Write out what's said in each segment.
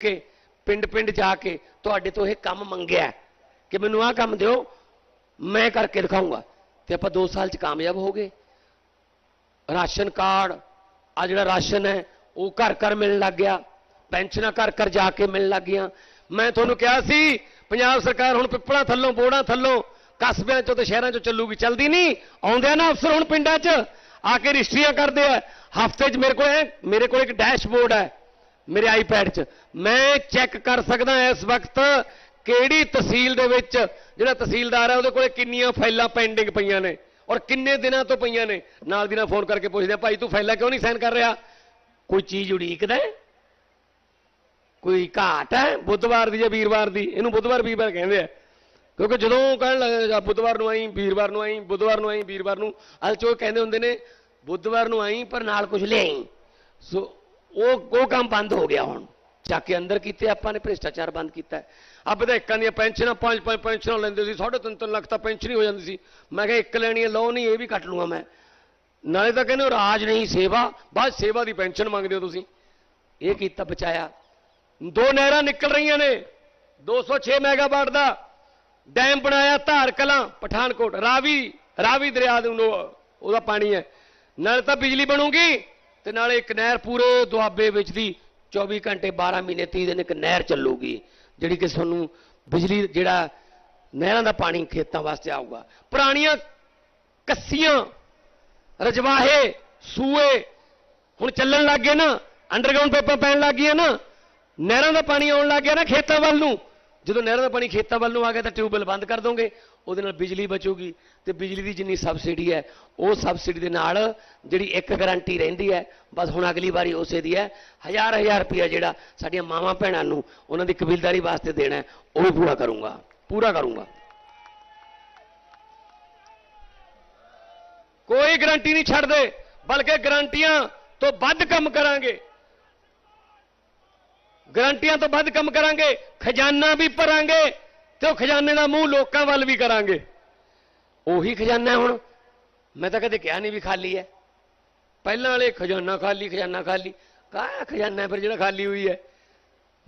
ਕੇ, ਪਿੰਡ ਪਿੰਡ ਜਾ ਕੇ ਤੁਹਾਡੇ ਤੋਂ ਇਹ ਕੰਮ ਮੰਗਿਆ ਕਿ ਮੈਨੂੰ ਆਹ ਕੰਮ ਦਿਓ, ਮੈਂ ਕਰਕੇ ਦਿਖਾਊਂਗਾ। ਤੇ ਆਪਾਂ 2 ਸਾਲ ਚ ਕਾਮਯਾਬ ਹੋ ਗਏ। ਰਾਸ਼ਨ ਕਾਰਡ ਆ ਜਿਹੜਾ ਰਾਸ਼ਨ ਹੈ, ਉਹ ਘਰ ਘਰ ਮਿਲਣ ਲੱਗ ਗਿਆ। ਪੈਨਸ਼ਨਾਂ ਘਰ ਘਰ ਜਾ ਕੇ ਮਿਲਣ ਲੱਗ ਗਈਆਂ। ਮੈਂ ਤੁਹਾਨੂੰ ਕਿਹਾ ਸੀ, ਪੰਜਾਬ ਸਰਕਾਰ ਹੁਣ ਪਿੱਪਲਾਂ ਥੱਲੋਂ, ਬੋੜਾਂ ਥੱਲੋਂ, ਕਸਬਿਆਂ ਚੋਂ ਤੇ ਸ਼ਹਿਰਾਂ ਚੋਂ ਚੱਲੂਗੀ। ਚੱਲਦੀ ਨਹੀਂ, ਆਉਂਦੇ ਨਾ ਅਫਸਰ ਹੁਣ ਪਿੰਡਾਂ 'ਚ, ਆ ਕੇ ਰਜਿਸਟਰੀਆਂ ਕਰਦੇ ਆ। ਹਫ਼ਤੇ 'ਚ ਮੇਰੇ ਕੋਲ ਮੇਰੇ ਕੋਲ ਇੱਕ ਡੈਸ਼ਬੋਰਡ ਹੈ। ਮੇਰੇ ਆਈਪੈਡ 'ਚ। ਮੈਂ ਚੈੱਕ ਕਰ ਸਕਦਾ ਇਸ ਵਕਤ ਕਿਹੜੀ ਤਹਿਸੀਲ ਦੇ ਵਿੱਚ ਜਿਹੜਾ ਤਹਿਸੀਲਦਾਰ ਹੈ, ਉਹਦੇ ਕੋਲੇ ਕਿੰਨੀਆਂ ਫਾਈਲਾਂ ਪੈਂਡਿੰਗ ਪਈਆਂ ਨੇ ਔਰ ਕਿੰਨੇ ਦਿਨਾਂ ਤੋਂ ਪਈਆਂ ਨੇ। ਨਾਲ ਦੀ ਨਾਲ ਫੋਨ ਕਰਕੇ ਪੁੱਛਦੇ ਆ, ਭਾਈ, ਤੂੰ ਫਾਈਲਾਂ ਕਿਉਂ ਨਹੀਂ ਸਾਈਨ ਕਰ ਰਿਹਾ? ਕੋਈ ਚੀਜ਼ ਉਡੀਕਦਾ ਕੋਈ ਘਾਟ ਹੈ ਬੁੱਧਵਾਰ ਦੀ ਜਾਂ ਵੀਰਵਾਰ ਦੀ? ਇਹਨੂੰ ਬੁੱਧਵਾਰ, ਵੀਰਵਾਰ ਕਹਿੰਦੇ ਆ। ਕਿਉਂਕਿ ਜਦੋਂ ਕਹਿਣ ਲੱਗ ਬੁੱਧਵਾਰ ਨੂੰ ਆਈ, ਵੀਰਵਾਰ ਨੂੰ ਆਈ, ਬੁੱਧਵਾਰ ਨੂੰ ਆਈ, ਵੀਰਵਾਰ ਨੂੰ ਅਸਲ 'ਚ ਉਹ ਕਹਿੰਦੇ ਹੁੰਦੇ ਨੇ, ਬੁੱਧਵਾਰ ਨੂੰ ਆਈ, ਪਰ ਨਾਲ ਕੁਝ ਲਿਆਈ। ਸੋ ਉਹ ਉਹ ਕੰਮ ਬੰਦ ਹੋ ਗਿਆ ਹੁਣ। ਚੱਕ ਕੇ ਅੰਦਰ ਕੀਤੇ, ਆਪਾਂ ਨੇ ਭ੍ਰਿਸ਼ਟਾਚਾਰ ਬੰਦ ਕੀਤਾ ਹੈ। ਆਹ ਵਿਧਾਇਕਾਂ ਦੀਆਂ ਪੈਨਸ਼ਨਾਂ, ਪੰਜ ਪੰਜ ਪੈਨਸ਼ਨਾਂ ਲੈਂਦੇ ਸੀ, ਸਾਢੇ ਤਿੰਨ ਤਿੰਨ ਲੱਖ ਤਾਂ ਪੈਨਸ਼ਨ ਹੀ ਹੋ ਜਾਂਦੀ ਸੀ। ਮੈਂ ਕਿਹਾ ਇੱਕ ਲੈਣੀ ਹੈ ਲਓ ਨਹੀਂ ਇਹ ਵੀ ਕੱਟ ਲੂੰਗਾ ਮੈਂ। ਨਾਲੇ ਤਾਂ ਕਹਿੰਦੇ ਹੋ, ਰਾਜ ਨਹੀਂ, ਸੇਵਾ, ਬਾਅਦ ਸੇਵਾ ਦੀ ਪੈਨਸ਼ਨ ਮੰਗਦੇ ਹੋ ਤੁਸੀਂ। ਇਹ ਕੀਤਾ ਬਚਾਇਆ। ਦੋ ਨਹਿਰਾਂ ਨਿਕਲ ਰਹੀਆਂ ਨੇ 206 ਮੈਗਾਵਾਟ ਦਾ ਡੈਮ ਬਣਾਇਆ, ਧਾਰ ਕਲਾਂ, ਪਠਾਨਕੋਟ, ਰਾਵੀ ਰਾਵੀ ਦਰਿਆ ਦੇ ਉਹਦਾ ਪਾਣੀ ਹੈ। ਨਾਲੇ ਤਾਂ ਬਿਜਲੀ ਬਣੂਗੀ। ਤੇ ਨਾਲੇ ਇੱਕ ਨਹਿਰ ਪੂਰੇ ਦੁਆਬੇ ਵਿੱਚ ਦੀ 24 ਘੰਟੇ 12 ਮਹੀਨੇ 30 ਦਿਨ ਇੱਕ ਨਹਿਰ ਚੱਲੂਗੀ, ਜਿਹੜੀ ਕਿ ਤੁਹਾਨੂੰ ਬਿਜਲੀ ਜਿਹੜਾ ਨਹਿਰਾਂ ਦਾ ਪਾਣੀ ਖੇਤਾਂ ਵਾਸਤੇ ਆਊਗਾ। ਪੁਰਾਣੀਆਂ ਕੱਸੀਆਂ, ਰਜਵਾਹੇ, ਸੂਏ ਹੁਣ ਚੱਲਣ ਲੱਗ ਗਏ ਨਾ ਅੰਡਰਗਰਾਉਂਡ ਪਾਈਪਾਂ ਪੈਣ ਲੱਗ ਗਈਆਂ ਨਾ, ਨਹਿਰਾਂ ਦਾ ਪਾਣੀ ਆਉਣ ਲੱਗ ਗਿਆ ਨਾ ਖੇਤਾਂ ਵੱਲ ਨੂੰ। ਜਦੋਂ ਨਹਿਰ ਦਾ ਪਾਣੀ ਖੇਤਾਂ ਵੱਲ ਨੂੰ ਆ ਗਿਆ ਤਾਂ ਟਿਊਬਵੈਲ ਬੰਦ ਕਰ ਦੋਗੇ, ਉਹਦੇ ਨਾਲ ਬਿਜਲੀ ਬਚੂਗੀ। ਤੇ ਬਿਜਲੀ ਦੀ ਜਿੰਨੀ ਸਬਸਿਡੀ ਹੈ, ਉਹ ਸਬਸਿਡੀ ਦੇ ਨਾਲ ਜਿਹੜੀ ਇੱਕ ਗਾਰੰਟੀ ਰਹਿੰਦੀ ਹੈ, ਬਸ ਹੁਣ ਅਗਲੀ ਵਾਰੀ ਉਸੇ ਦੀ ਹੈ। ਹਜ਼ਾਰ ਹਜ਼ਾਰ ਰੁਪਇਆ ਜਿਹੜਾ ਸਾਡੀਆਂ ਮਾਵਾਂ ਭੈਣਾਂ ਨੂੰ ਉਹਨਾਂ ਦੀ ਕਬੀਲਦਾਰੀ ਵਾਸਤੇ ਦੇਣਾ ਉਹ ਵੀ ਪੂਰਾ ਕਰੂੰਗਾ ਪੂਰਾ ਕਰੂੰਗਾ। ਕੋਈ ਗਾਰੰਟੀ ਨਹੀਂ ਛੱਡਦੇ, ਬਲਕਿ ਗਾਰੰਟੀਆਂ ਤੋਂ ਵੱਧ ਕੰਮ ਕਰਾਂਗੇ। ਗਰੰਟੀਆਂ ਤੋਂ ਵੱਧ ਕੰਮ ਕਰਾਂਗੇ, ਖਜ਼ਾਨਾ ਵੀ ਭਰਾਂਗੇ ਤੇ ਉਹ ਖਜ਼ਾਨੇ ਦਾ ਮੂੰਹ ਲੋਕਾਂ ਵੱਲ ਵੀ ਕਰਾਂਗੇ। ਉਹੀ ਖਜ਼ਾਨਾ ਹੁਣ। ਮੈਂ ਤਾਂ ਕਦੇ ਕਿਹਾ ਨਹੀਂ ਵੀ ਖਾਲੀ ਹੈ। ਪਹਿਲਾਂ ਵਾਲੇ ਖਜ਼ਾਨਾ ਖਾਲੀ ਖਜ਼ਾਨਾ ਖਾਲੀ। ਕਾਹ ਖਜ਼ਾਨਾ ਫਿਰ ਜਿਹੜਾ ਖਾਲੀ ਹੋਈ ਹੈ?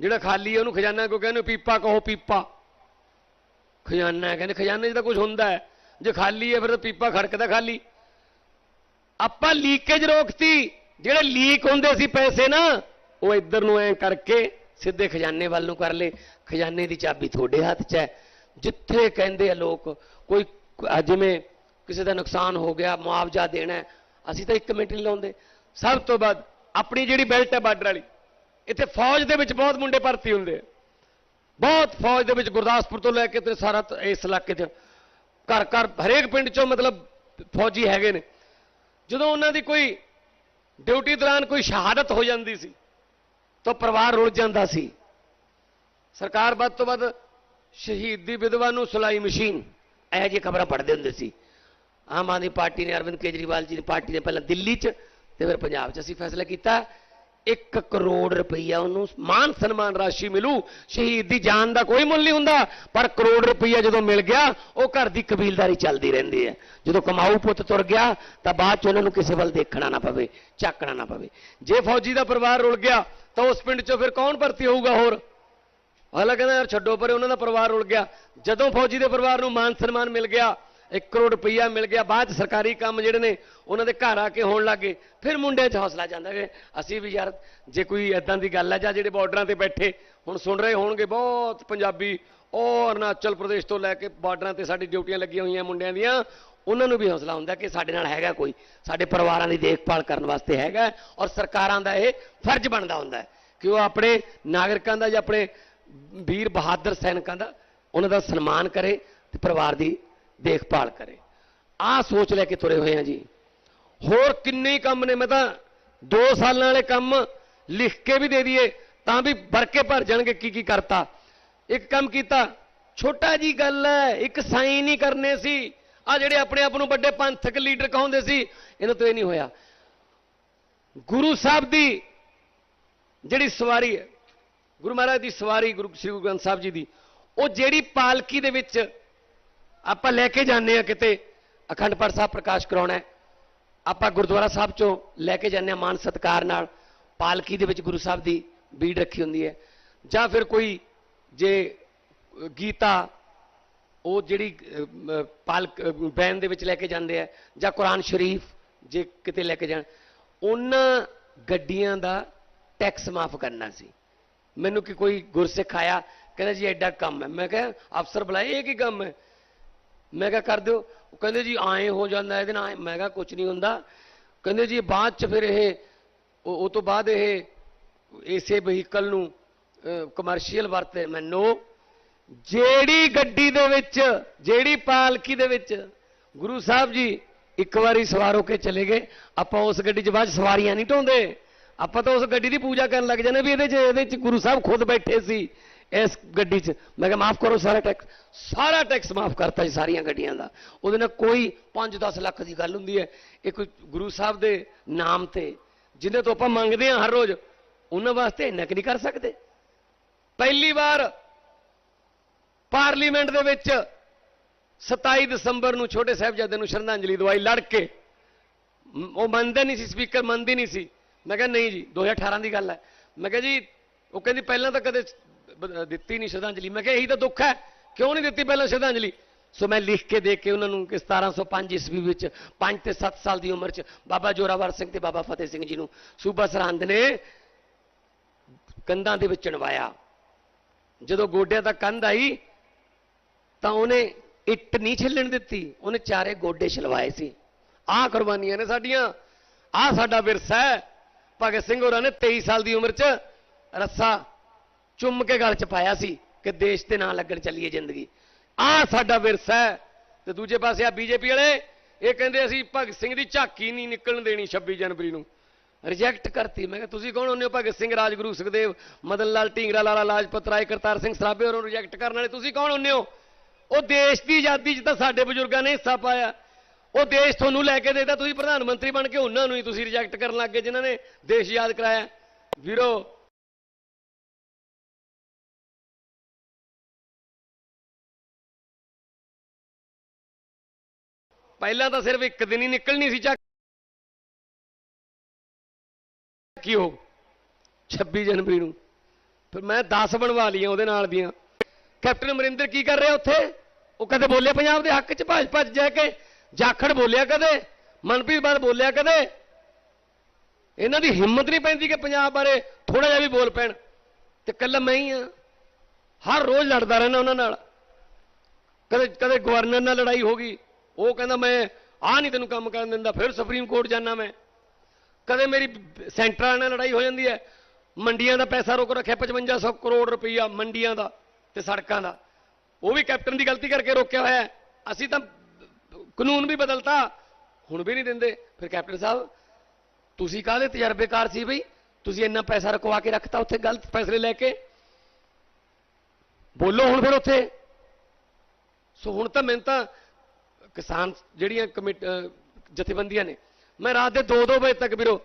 ਜਿਹੜਾ ਖਾਲੀ ਹੈ ਉਹਨੂੰ ਖਜ਼ਾਨਾ ਕਿਉਂ ਕਹਿੰਦੇ ਪੀਪਾ ਕਹੋ ਪੀਪਾ। ਖਜ਼ਾਨਾ ਕਹਿੰਦੇ ਖਜ਼ਾਨੇ 'ਚ ਤਾਂ ਕੁਝ ਹੁੰਦਾ ਹੈ। ਜੇ ਖਾਲੀ ਹੈ ਫਿਰ ਤਾਂ ਪੀਪਾ ਖੜਕਦਾ ਖਾਲੀ। ਆਪਾਂ ਲੀਕੇਜ ਰੋਕਤੀ। ਜਿਹੜੇ ਲੀਕ ਹੁੰਦੇ ਸੀ ਪੈਸੇ ਨਾ ਉਹ ਇੱਧਰ ਨੂੰ ਐ ਕਰਕੇ ਸਿੱਧੇ ਖਜ਼ਾਨੇ ਵੱਲ ਨੂੰ ਕਰ ਲੇ। ਖਜ਼ਾਨੇ ਦੀ ਚਾਬੀ ਤੁਹਾਡੇ ਹੱਥ 'ਚ ਹੈ। ਜਿੱਥੇ ਕਹਿੰਦੇ ਆ ਲੋਕ, ਕੋਈ ਜਿਵੇਂ ਕਿਸੇ ਦਾ ਨੁਕਸਾਨ ਹੋ ਗਿਆ, ਮੁਆਵਜ਼ਾ ਦੇਣਾ ਅਸੀਂ ਤਾਂ ਇੱਕ ਮਿੰਟ ਨਹੀਂ ਲਾਉਂਦੇ। ਸਭ ਤੋਂ ਵੱਧ ਆਪਣੀ ਜਿਹੜੀ ਬੈਲਟ ਹੈ ਬਾਰਡਰ ਵਾਲੀ, ਇੱਥੇ ਫੌਜ ਦੇ ਵਿੱਚ ਬਹੁਤ ਮੁੰਡੇ ਭਰਤੀ ਹੁੰਦੇ ਆ। ਬਹੁਤ ਫੌਜ ਦੇ ਵਿੱਚ ਗੁਰਦਾਸਪੁਰ ਤੋਂ ਲੈ ਕੇ ਤੇ ਸਾਰਾ ਇਸ ਇਲਾਕੇ 'ਚ। ਘਰ ਘਰ ਹਰੇਕ ਪਿੰਡ 'ਚੋਂ ਮਤਲਬ ਫੌਜੀ ਹੈਗੇ ਨੇ। ਜਦੋਂ ਉਹਨਾਂ ਦੀ ਕੋਈ ਡਿਊਟੀ ਦੌਰਾਨ ਕੋਈ ਸ਼ਹਾਦਤ ਹੋ ਜਾਂਦੀ ਸੀ ਤਾਂ ਪਰਿਵਾਰ ਰੁਲ ਜਾਂਦਾ ਸੀ। ਸਰਕਾਰ ਵੱਧ ਤੋਂ ਵੱਧ ਸ਼ਹੀਦ ਦੀ ਵਿਧਵਾ ਨੂੰ ਸੁਲਾਈ ਮਸ਼ੀਨ, ਇਹੋ ਜਿਹੀ ਖਬਰਾਂ ਪੜ੍ਹਦੇ ਹੁੰਦੇ ਸੀ। ਆਮ ਆਦਮੀ ਪਾਰਟੀ ਨੇ ਅਰਵਿੰਦ ਕੇਜਰੀਵਾਲ ਜੀ ਦੀ ਪਾਰਟੀ ਨੇ ਪਹਿਲਾਂ ਦਿੱਲੀ 'ਚ ਤੇ ਫਿਰ ਪੰਜਾਬ 'ਚ ਅਸੀਂ ਫੈਸਲਾ ਕੀਤਾ। 1 ਕਰੋੜ ਰੁਪਈਆ ਉਹਨੂੰ ਮਾਨ ਸਨਮਾਨ ਰਾਸ਼ੀ ਮਿਲੂ। ਸ਼ਹੀਦ ਦੀ ਜਾਨ ਦਾ ਕੋਈ ਮੁੱਲ ਨਹੀਂ ਹੁੰਦਾ, ਪਰ ਕਰੋੜ ਰੁਪਈਆ ਜਦੋਂ ਮਿਲ ਗਿਆ, ਉਹ ਘਰ ਦੀ ਕਬੀਲਦਾਰੀ ਚੱਲਦੀ ਰਹਿੰਦੀ ਹੈ। ਜਦੋਂ ਕਮਾਊ ਪੁੱਤ ਤੁਰ ਗਿਆ, ਤਾਂ ਬਾਅਦ ਚ ਉਹਨਾਂ ਨੂੰ ਕਿਸੇ ਵੱਲ ਦੇਖਣਾ ਨਾ ਪਵੇ, ਝਾਕਣਾ ਨਾ ਪਵੇ। ਜੇ ਫੌਜੀ ਦਾ ਪਰਿਵਾਰ ਰੁਲ ਗਿਆ, ਤਾਂ ਉਸ ਪਿੰਡ 'ਚੋਂ ਫਿਰ ਕੌਣ ਭਰਤੀ ਹੋਊਗਾ ਹੋਰ? ਅਗਲਾ ਕਹਿੰਦਾ, ਯਾਰ ਛੱਡੋ, ਪਰੇ ਉਹਨਾਂ ਦਾ ਪਰਿਵਾਰ ਰੁਲ ਗਿਆ। ਜਦੋਂ ਫੌਜੀ ਦੇ ਪਰਿਵਾਰ ਨੂੰ ਮਾਨ ਸਨਮਾਨ ਮਿਲ ਗਿਆ 1 ਕਰੋੜ ਰੁਪਈਆ ਮਿਲ ਗਿਆ, ਬਾਅਦ 'ਚ ਸਰਕਾਰੀ ਕੰਮ ਜਿਹੜੇ ਨੇ, ਉਹਨਾਂ ਦੇ ਘਰ ਆ ਕੇ ਹੋਣ ਲੱਗੇ ਫਿਰ ਮੁੰਡੇ 'ਚ ਹੌਸਲਾ ਜਾਂਦਾ ਕਿ ਅਸੀਂ ਵੀ ਯਾਰ, ਜੇ ਕੋਈ ਐਦਾਂ ਦੀ ਗੱਲ ਹੈ ਜਾਂ ਜਿਹੜੇ ਬਾਰਡਰਾਂ ਤੇ ਬੈਠੇ, ਹੁਣ ਸੁਣ ਰਹੇ ਹੋਣਗੇ ਬਹੁਤ ਪੰਜਾਬੀ, ਉਹ ਅਰੁਣਾਚਲ ਪ੍ਰਦੇਸ਼ ਤੋਂ ਲੈ ਕੇ ਬਾਰਡਰਾਂ ਤੇ ਸਾਡੀ ਡਿਊਟੀਆਂ ਲੱਗੀਆਂ ਹੋਈਆਂ ਮੁੰਡਿਆਂ ਦੀਆਂ, ਉਹਨਾਂ ਨੂੰ ਵੀ ਹੌਸਲਾ ਹੁੰਦਾ ਕਿ ਸਾਡੇ ਨਾਲ ਹੈਗਾ ਕੋਈ, ਸਾਡੇ ਪਰਿਵਾਰਾਂ ਦੀ ਦੇਖਭਾਲ ਕਰਨ ਵਾਸਤੇ ਹੈਗਾ, ਔਰ ਸਰਕਾਰਾਂ ਦਾ ਇਹ ਫਰਜ਼ ਬਣਦਾ ਹੁੰਦਾ ਕਿ ਉਹ ਆਪਣੇ ਨਾਗਰਿਕਾਂ ਦਾ ਜਾਂ ਆਪਣੇ ਵੀਰ ਬਹਾਦਰ ਸੈਨਿਕਾਂ ਦਾ, ਉਹਨਾਂ ਦਾ ਸਨਮਾਨ ਕਰੇ ਤੇ ਪਰਿਵਾਰ ਦੀ ਦੇਖਭਾਲ ਕਰੇ। ਆਹ ਸੋਚ ਲੈ ਕੇ ਤੁਰੇ ਹੋਏ ਆ ਜੀ। ਹੋਰ ਕਿੰਨੇ ਕੰਮ ਨੇ, ਮੈਂ ਤਾਂ 2 ਸਾਲਾਂ ਵਾਲੇ ਕੰਮ ਲਿਖ ਕੇ ਵੀ ਦੇ ਦਈਏ ਤਾਂ ਵੀ ਵਰਕੇ ਭਰ ਜਾਣਗੇ ਕੀ ਕੀ ਕਰਤਾ। ਇੱਕ ਕੰਮ ਕੀਤਾ, ਛੋਟਾ ਜੀ ਗੱਲ ਹੈ, ਇੱਕ ਸਾਈਨ ਹੀ ਕਰਨੇ ਸੀ। ਆ ਜਿਹੜੇ ਆਪਣੇ ਆਪ ਨੂੰ ਵੱਡੇ ਪੰਥਕ ਲੀਡਰ ਕਹਾਉਂਦੇ ਸੀ, ਇਹਨਾਂ ਤੋਂ ਇਹ ਨਹੀਂ ਹੋਇਆ। ਗੁਰੂ ਸਾਹਿਬ ਦੀ ਜਿਹੜੀ ਸਵਾਰੀ ਹੈ, ਗੁਰੂ ਮਹਾਰਾਜ ਦੀ ਸਵਾਰੀ ਗੁਰੂ ਸ੍ਰੀ ਗੁਰੂ ਗ੍ਰੰਥ ਸਾਹਿਬ ਜੀ ਦੀ, ਉਹ ਜਿਹੜੀ ਪਾਲਕੀ ਦੇ ਵਿੱਚ ਆਪਾਂ ਲੈ ਕੇ ਜਾਂਦੇ ਆ ਕਿਤੇ, ਅਖੰਡ ਪਾਠ ਸਾਹਿਬ ਪ੍ਰਕਾਸ਼ ਕਰਾਉਣਾ ਹੈ। ਆਪਾਂ ਗੁਰਦੁਆਰਾ ਸਾਹਿਬ ਚੋਂ ਲੈ ਕੇ ਜਾਂਦੇ ਆ ਮਾਨ ਸਤਕਾਰ ਨਾਲ, ਪਾਲਕੀ ਦੇ ਵਿੱਚ ਗੁਰੂ ਸਾਹਿਬ ਦੀ ਬੀੜ ਰੱਖੀ ਹੁੰਦੀ ਹੈ। ਜਾਂ ਫਿਰ ਕੋਈ ਜੇ ਗੀਤਾ, ਉਹ ਜਿਹੜੀ ਪਾਲਕ ਬੈਨ ਦੇ ਵਿੱਚ ਲੈ ਕੇ ਜਾਂਦੇ ਆ, ਜਾਂ ਕੁਰਾਨ ਸ਼ਰੀਫ ਜੇ ਕਿਤੇ ਲੈ ਕੇ ਜਾਣ, ਉਹਨਾਂ ਗੱਡੀਆਂ ਦਾ ਟੈਕਸ ਮਾਫ ਕਰਨਾ ਸੀ। ਮੈਨੂੰ ਕਿ ਕੋਈ ਗੁਰਸਿੱਖ ਆਇਆ, ਕਹਿੰਦਾ ਜੀ ਐਡਾ ਕੰਮ ਹੈ। ਮੈਂ ਕਿਹਾ, ਅਫਸਰ ਬੁਲਾਏ, ਇਹ ਕੀ ਕੰਮ ਹੈ? ਮੈਂ ਕਿਹਾ, ਕਰ ਦਿਓ। ਉਹ ਕਹਿੰਦੇ, ਜੀ, ਆਏ ਹੋ ਜਾਂਦਾ ਇਹਦੇ ਨਾਲ ਆਏਂ। ਮੈਂ ਕਿਹਾ ਕੁਝ ਨਹੀਂ ਹੁੰਦਾ। ਕਹਿੰਦੇ, ਜੀ, ਬਾਅਦ ਚ ਫਿਰ ਇਹ, ਉਹ ਤੋਂ ਬਾਅਦ ਇਹ, ਇਸੇ ਵਹੀਕਲ ਨੂੰ ਕਮਰਸ਼ੀਅਲ ਵਰਤੇ। ਮੈਨੂੰ ਜਿਹੜੀ ਗੱਡੀ ਦੇ ਵਿੱਚ, ਜਿਹੜੀ ਪਾਲਕੀ ਦੇ ਵਿੱਚ ਗੁਰੂ ਸਾਹਿਬ ਜੀ ਇੱਕ ਵਾਰੀ ਸਵਾਰ ਹੋ ਕੇ ਚਲੇ ਗਏ, ਆਪਾਂ ਉਸ ਗੱਡੀ 'ਚ ਬਾਅਦ 'ਚ ਸਵਾਰੀਆਂ ਨਹੀਂ ਢੋਂਦੇ। ਆਪਾਂ ਤਾਂ ਉਸ ਗੱਡੀ ਦੀ ਪੂਜਾ ਕਰਨ ਲੱਗ ਜਾਂਦੇ ਵੀ ਇਹਦੇ 'ਚ ਇਹਦੇ 'ਚ ਗੁਰੂ ਸਾਹਿਬ ਖੁਦ ਬੈਠੇ ਸੀ। ਇਸ ਗੱਡੀ 'ਚ। ਮੈਂ ਕਿਹਾ, ਮਾਫ ਕਰੋ, ਸਾਰਾ ਟੈਕਸ ਸਾਰਾ ਟੈਕਸ ਮਾਫ ਕਰਤਾ ਜੀ ਸਾਰੀਆਂ ਗੱਡੀਆਂ ਦਾ। ਉਹਦੇ ਨਾਲ ਕੋਈ 5-10 ਲੱਖ ਦੀ ਗੱਲ ਹੁੰਦੀ ਹੈ। ਇਹ ਕੋਈ ਗੁਰੂ ਸਾਹਿਬ ਦੇ ਨਾਮ ਤੇ, ਜਿਹਦੇ ਤੋਂ ਆਪਾਂ ਮੰਗਦੇ ਹਾਂ ਹਰ ਰੋਜ਼, ਉਹਨਾਂ ਵਾਸਤੇ ਇੰਨਾ ਕੁ ਨਹੀਂ ਕਰ ਸਕਦੇ। ਪਹਿਲੀ ਵਾਰ ਪਾਰਲੀਮੈਂਟ ਦੇ ਵਿੱਚ 27 ਦਸੰਬਰ ਨੂੰ ਛੋਟੇ ਸਾਹਿਬਜ਼ਾਦੇ ਨੂੰ ਸ਼ਰਧਾਂਜਲੀ ਦਵਾਈ ਲੜ ਕੇ। ਉਹ ਮੰਨਦੇ ਨਹੀਂ ਸੀ, ਸਪੀਕਰ ਮੰਨਦੀ ਨਹੀਂ ਸੀ। ਮੈਂ ਕਿਹਾ, ਨਹੀਂ ਜੀ 2018 ਦੀ ਗੱਲ ਹੈ। ਮੈਂ ਕਿਹਾ ਜੀ, ਉਹ ਕਹਿੰਦੀ, ਪਹਿਲਾਂ ਤਾਂ ਕਦੇ ਦਿੱਤੀ ਨਹੀਂ ਸ਼ਰਧਾਂਜਲੀ। ਮੈਂ ਕਿਹਾ ਇਹੀ ਤਾਂ ਦੁੱਖ ਹੈ। ਕਿਉਂ ਨਹੀਂ ਦਿੱਤੀ ਪਹਿਲਾਂ ਸ਼ਰਧਾਂਜਲੀ? ਸੋ ਮੈਂ ਲਿਖ ਕੇ ਦੇ ਕੇ ਉਹਨਾਂ ਨੂੰ ਕਿ 1705 ਈਸਵੀ ਵਿੱਚ 5 ਤੇ 7 ਸਾਲ ਦੀ ਉਮਰ 'ਚ ਬਾਬਾ ਜੋਰਾਵਰ ਸਿੰਘ ਤੇ ਬਾਬਾ ਫਤਿਹ ਸਿੰਘ ਜੀ ਨੂੰ ਸੂਬਾ ਸਰਹੰਦ ਨੇ ਕੰਧਾਂ ਦੇ ਵਿੱਚ ਚਣਵਾਇਆ। ਜਦੋਂ ਗੋਡਿਆਂ ਦਾ ਕੰਧ ਆਈ, ਤਾਂ ਉਹਨੇ ਇੱਟ ਨਹੀਂ ਛਿੱਲਣ ਦਿੱਤੀ। ਉਹਨੇ ਚਾਰੇ ਗੋਡੇ ਛਲਵਾਏ ਸੀ। ਆਹ ਕੁਰਬਾਨੀਆਂ ਨੇ ਸਾਡੀਆਂ। ਆਹ ਸਾਡਾ ਵਿਰਸਾ ਹੈ। ਭਗਤ ਸਿੰਘ ਹੋਰਾਂ ਨੇ 23 ਸਾਲ ਦੀ ਉਮਰ 'ਚ ਰੱਸਾ ਚੁੰਮ ਕੇ ਗਲ 'ਚ ਪਾਇਆ ਸੀ ਕਿ ਦੇਸ਼ ਤੇ ਨਾਂ ਲੱਗਣ ਚੱਲੀਏ ਜ਼ਿੰਦਗੀ। ਆਹ ਸਾਡਾ ਵਿਰਸਾ ਹੈ। ਤੇ ਦੂਜੇ ਪਾਸੇ ਆ ਬੀਜੇਪੀ ਵਾਲੇ, ਇਹ ਕਹਿੰਦੇ ਅਸੀਂ ਭਗਤ ਸਿੰਘ ਦੀ ਝਾਕੀ ਨਹੀਂ ਨਿਕਲਣ ਦੇਣੀ 26 ਜਨਵਰੀ ਨੂੰ। ਰਿਜੈਕਟ ਕਰਤੀ। ਮੈਂ ਕਿਹਾ, ਤੁਸੀਂ ਕੌਣ ਹੁੰਦੇ ਹੋ ਭਗਤ ਸਿੰਘ, ਰਾਜਗੁਰੂ, ਸੁਖਦੇਵ, ਮਦਨ ਲਾਲ, ਢੀਂਗਰਾ, ਲਾਲਾ ਲਾਜਪਤ ਰਾਏ, ਕਰਤਾਰ ਸਿੰਘ ਸਰਾਭੇ ਹੋਰਾਂ ਨੂੰ ਰਿਜੈਕਟ ਕਰਨ ਵਾਲੇ, ਤੁਸੀਂ ਕੌਣ ਹੁੰਦੇ ਹੋ? ਉਹ ਦੇਸ਼ ਦੀ ਆਜ਼ਾਦੀ 'ਚ ਤਾਂ ਸਾਡੇ ਬਜ਼ੁਰਗਾਂ ਨੇ ਹਿੱਸਾ ਪਾਇਆ। ਉਹ ਦੇਸ਼ ਤੁਹਾਨੂੰ ਲੈ ਕੇ ਦੇਦਾ ਤੁਸੀਂ ਪ੍ਰਧਾਨ ਮੰਤਰੀ ਬਣ ਕੇ ਉਹਨਾਂ ਨੂੰ ਹੀ ਤੁਸੀਂ ਰਿਜੈਕਟ ਕਰਨ ਲੱਗ ਗਏ ਜਿਨ੍ਹਾਂ ਨੇ ਦੇਸ਼ ਯਾਦ ਕਰਾਇਆ। ਵੀਰੋ ਪਹਿਲਾਂ ਤਾਂ ਸਿਰਫ ਇੱਕ ਦਿਨ ਹੀ ਨਿਕਲਣੀ ਸੀ ਚੱਕੀ। ਹੋ 26 ਜਨਵਰੀ ਨੂੰ। ਫਿਰ ਮੈਂ 10 ਬਣਵਾ ਲਈਆਂ ਉਹਦੇ ਨਾਲ ਦੀਆਂ। ਕੈਪਟਨ ਅਮਰਿੰਦਰ ਕੀ ਕਰ ਰਿਹਾ ਉੱਥੇ? ਉਹ ਕਦੇ ਬੋਲਿਆ ਪੰਜਾਬ ਦੇ ਹੱਕ 'ਚ ਭੱਜ ਭੱਜ ਜਾ ਕੇ? ਜਾਖੜ ਬੋਲਿਆ ਕਦੇ? ਮਨਪ੍ਰੀਤ ਬਾਦ ਬੋਲਿਆ ਕਦੇ? ਇਹਨਾਂ ਦੀ ਹਿੰਮਤ ਨਹੀਂ ਪੈਂਦੀ ਕਿ ਪੰਜਾਬ ਬਾਰੇ ਥੋੜਾ ਜਿਹਾ ਵੀ ਬੋਲ ਪੈਣ। ਤੇ ਕੱਲਾ ਮੈਂ ਹੀ ਆ ਹਰ ਰੋਜ਼ ਲੜਦਾ ਰਹਿਣਾ ਉਹਨਾਂ ਨਾਲ। ਕਦੇ ਕਦੇ ਗਵਰਨਰ ਨਾਲ ਲੜਾਈ ਹੋ ਗਈ। ਉਹ ਕਹਿੰਦਾ ਮੈਂ ਆ ਨਹੀਂ ਤੈਨੂੰ ਕੰਮ ਕਰਨ ਦਿੰਦਾ, ਫਿਰ ਸੁਪਰੀਮ ਕੋਰਟ ਜਾਣਾ ਮੈਂ। ਕਦੇ ਮੇਰੀ ਸੈਂਟਰਾਂ ਨਾਲ ਲੜਾਈ ਹੋ ਜਾਂਦੀ ਹੈ, ਮੰਡੀਆਂ ਦਾ ਪੈਸਾ ਰੋਕ ਰੱਖਿਆ 5500 ਕਰੋੜ ਰੁਪਈਆ ਮੰਡੀਆਂ ਦਾ ਤੇ ਸੜਕਾਂ ਦਾ। ਉਹ ਵੀ ਕੈਪਟਨ ਦੀ ਗਲਤੀ ਕਰਕੇ ਰੋਕਿਆ ਹੋਇਆ ਅਸੀਂ ਤਾਂ ਕਾਨੂੰਨ ਵੀ ਬਦਲਤਾ, ਹੁਣ ਵੀ ਨਹੀਂ ਦਿੰਦੇ। ਫਿਰ ਕੈਪਟਨ ਸਾਹਿਬ, ਤੁਸੀਂ ਕਾਹਦੇ ਤਜਰਬੇਕਾਰ ਸੀ ਬਈ? ਤੁਸੀਂ ਇੰਨਾ ਪੈਸਾ ਰਕਵਾ ਕੇ ਰੱਖਤਾ ਉੱਥੇ ਗਲਤ ਫੈਸਲੇ ਲੈ ਕੇ? ਬੋਲੋ ਹੁਣ ਫਿਰ ਉੱਥੇ। ਸੋ ਹੁਣ ਤਾਂ ਮੈਨੂੰ ਤਾਂ ਕਿਸਾਨ ਜਿਹੜੀਆਂ ਕਮੇਟ ਜਥੇਬੰਦੀਆਂ ਨੇ। ਮੈਂ ਰਾਤ ਦੇ 2-2 ਵਜੇ ਤੱਕ ਵੀਰੋ,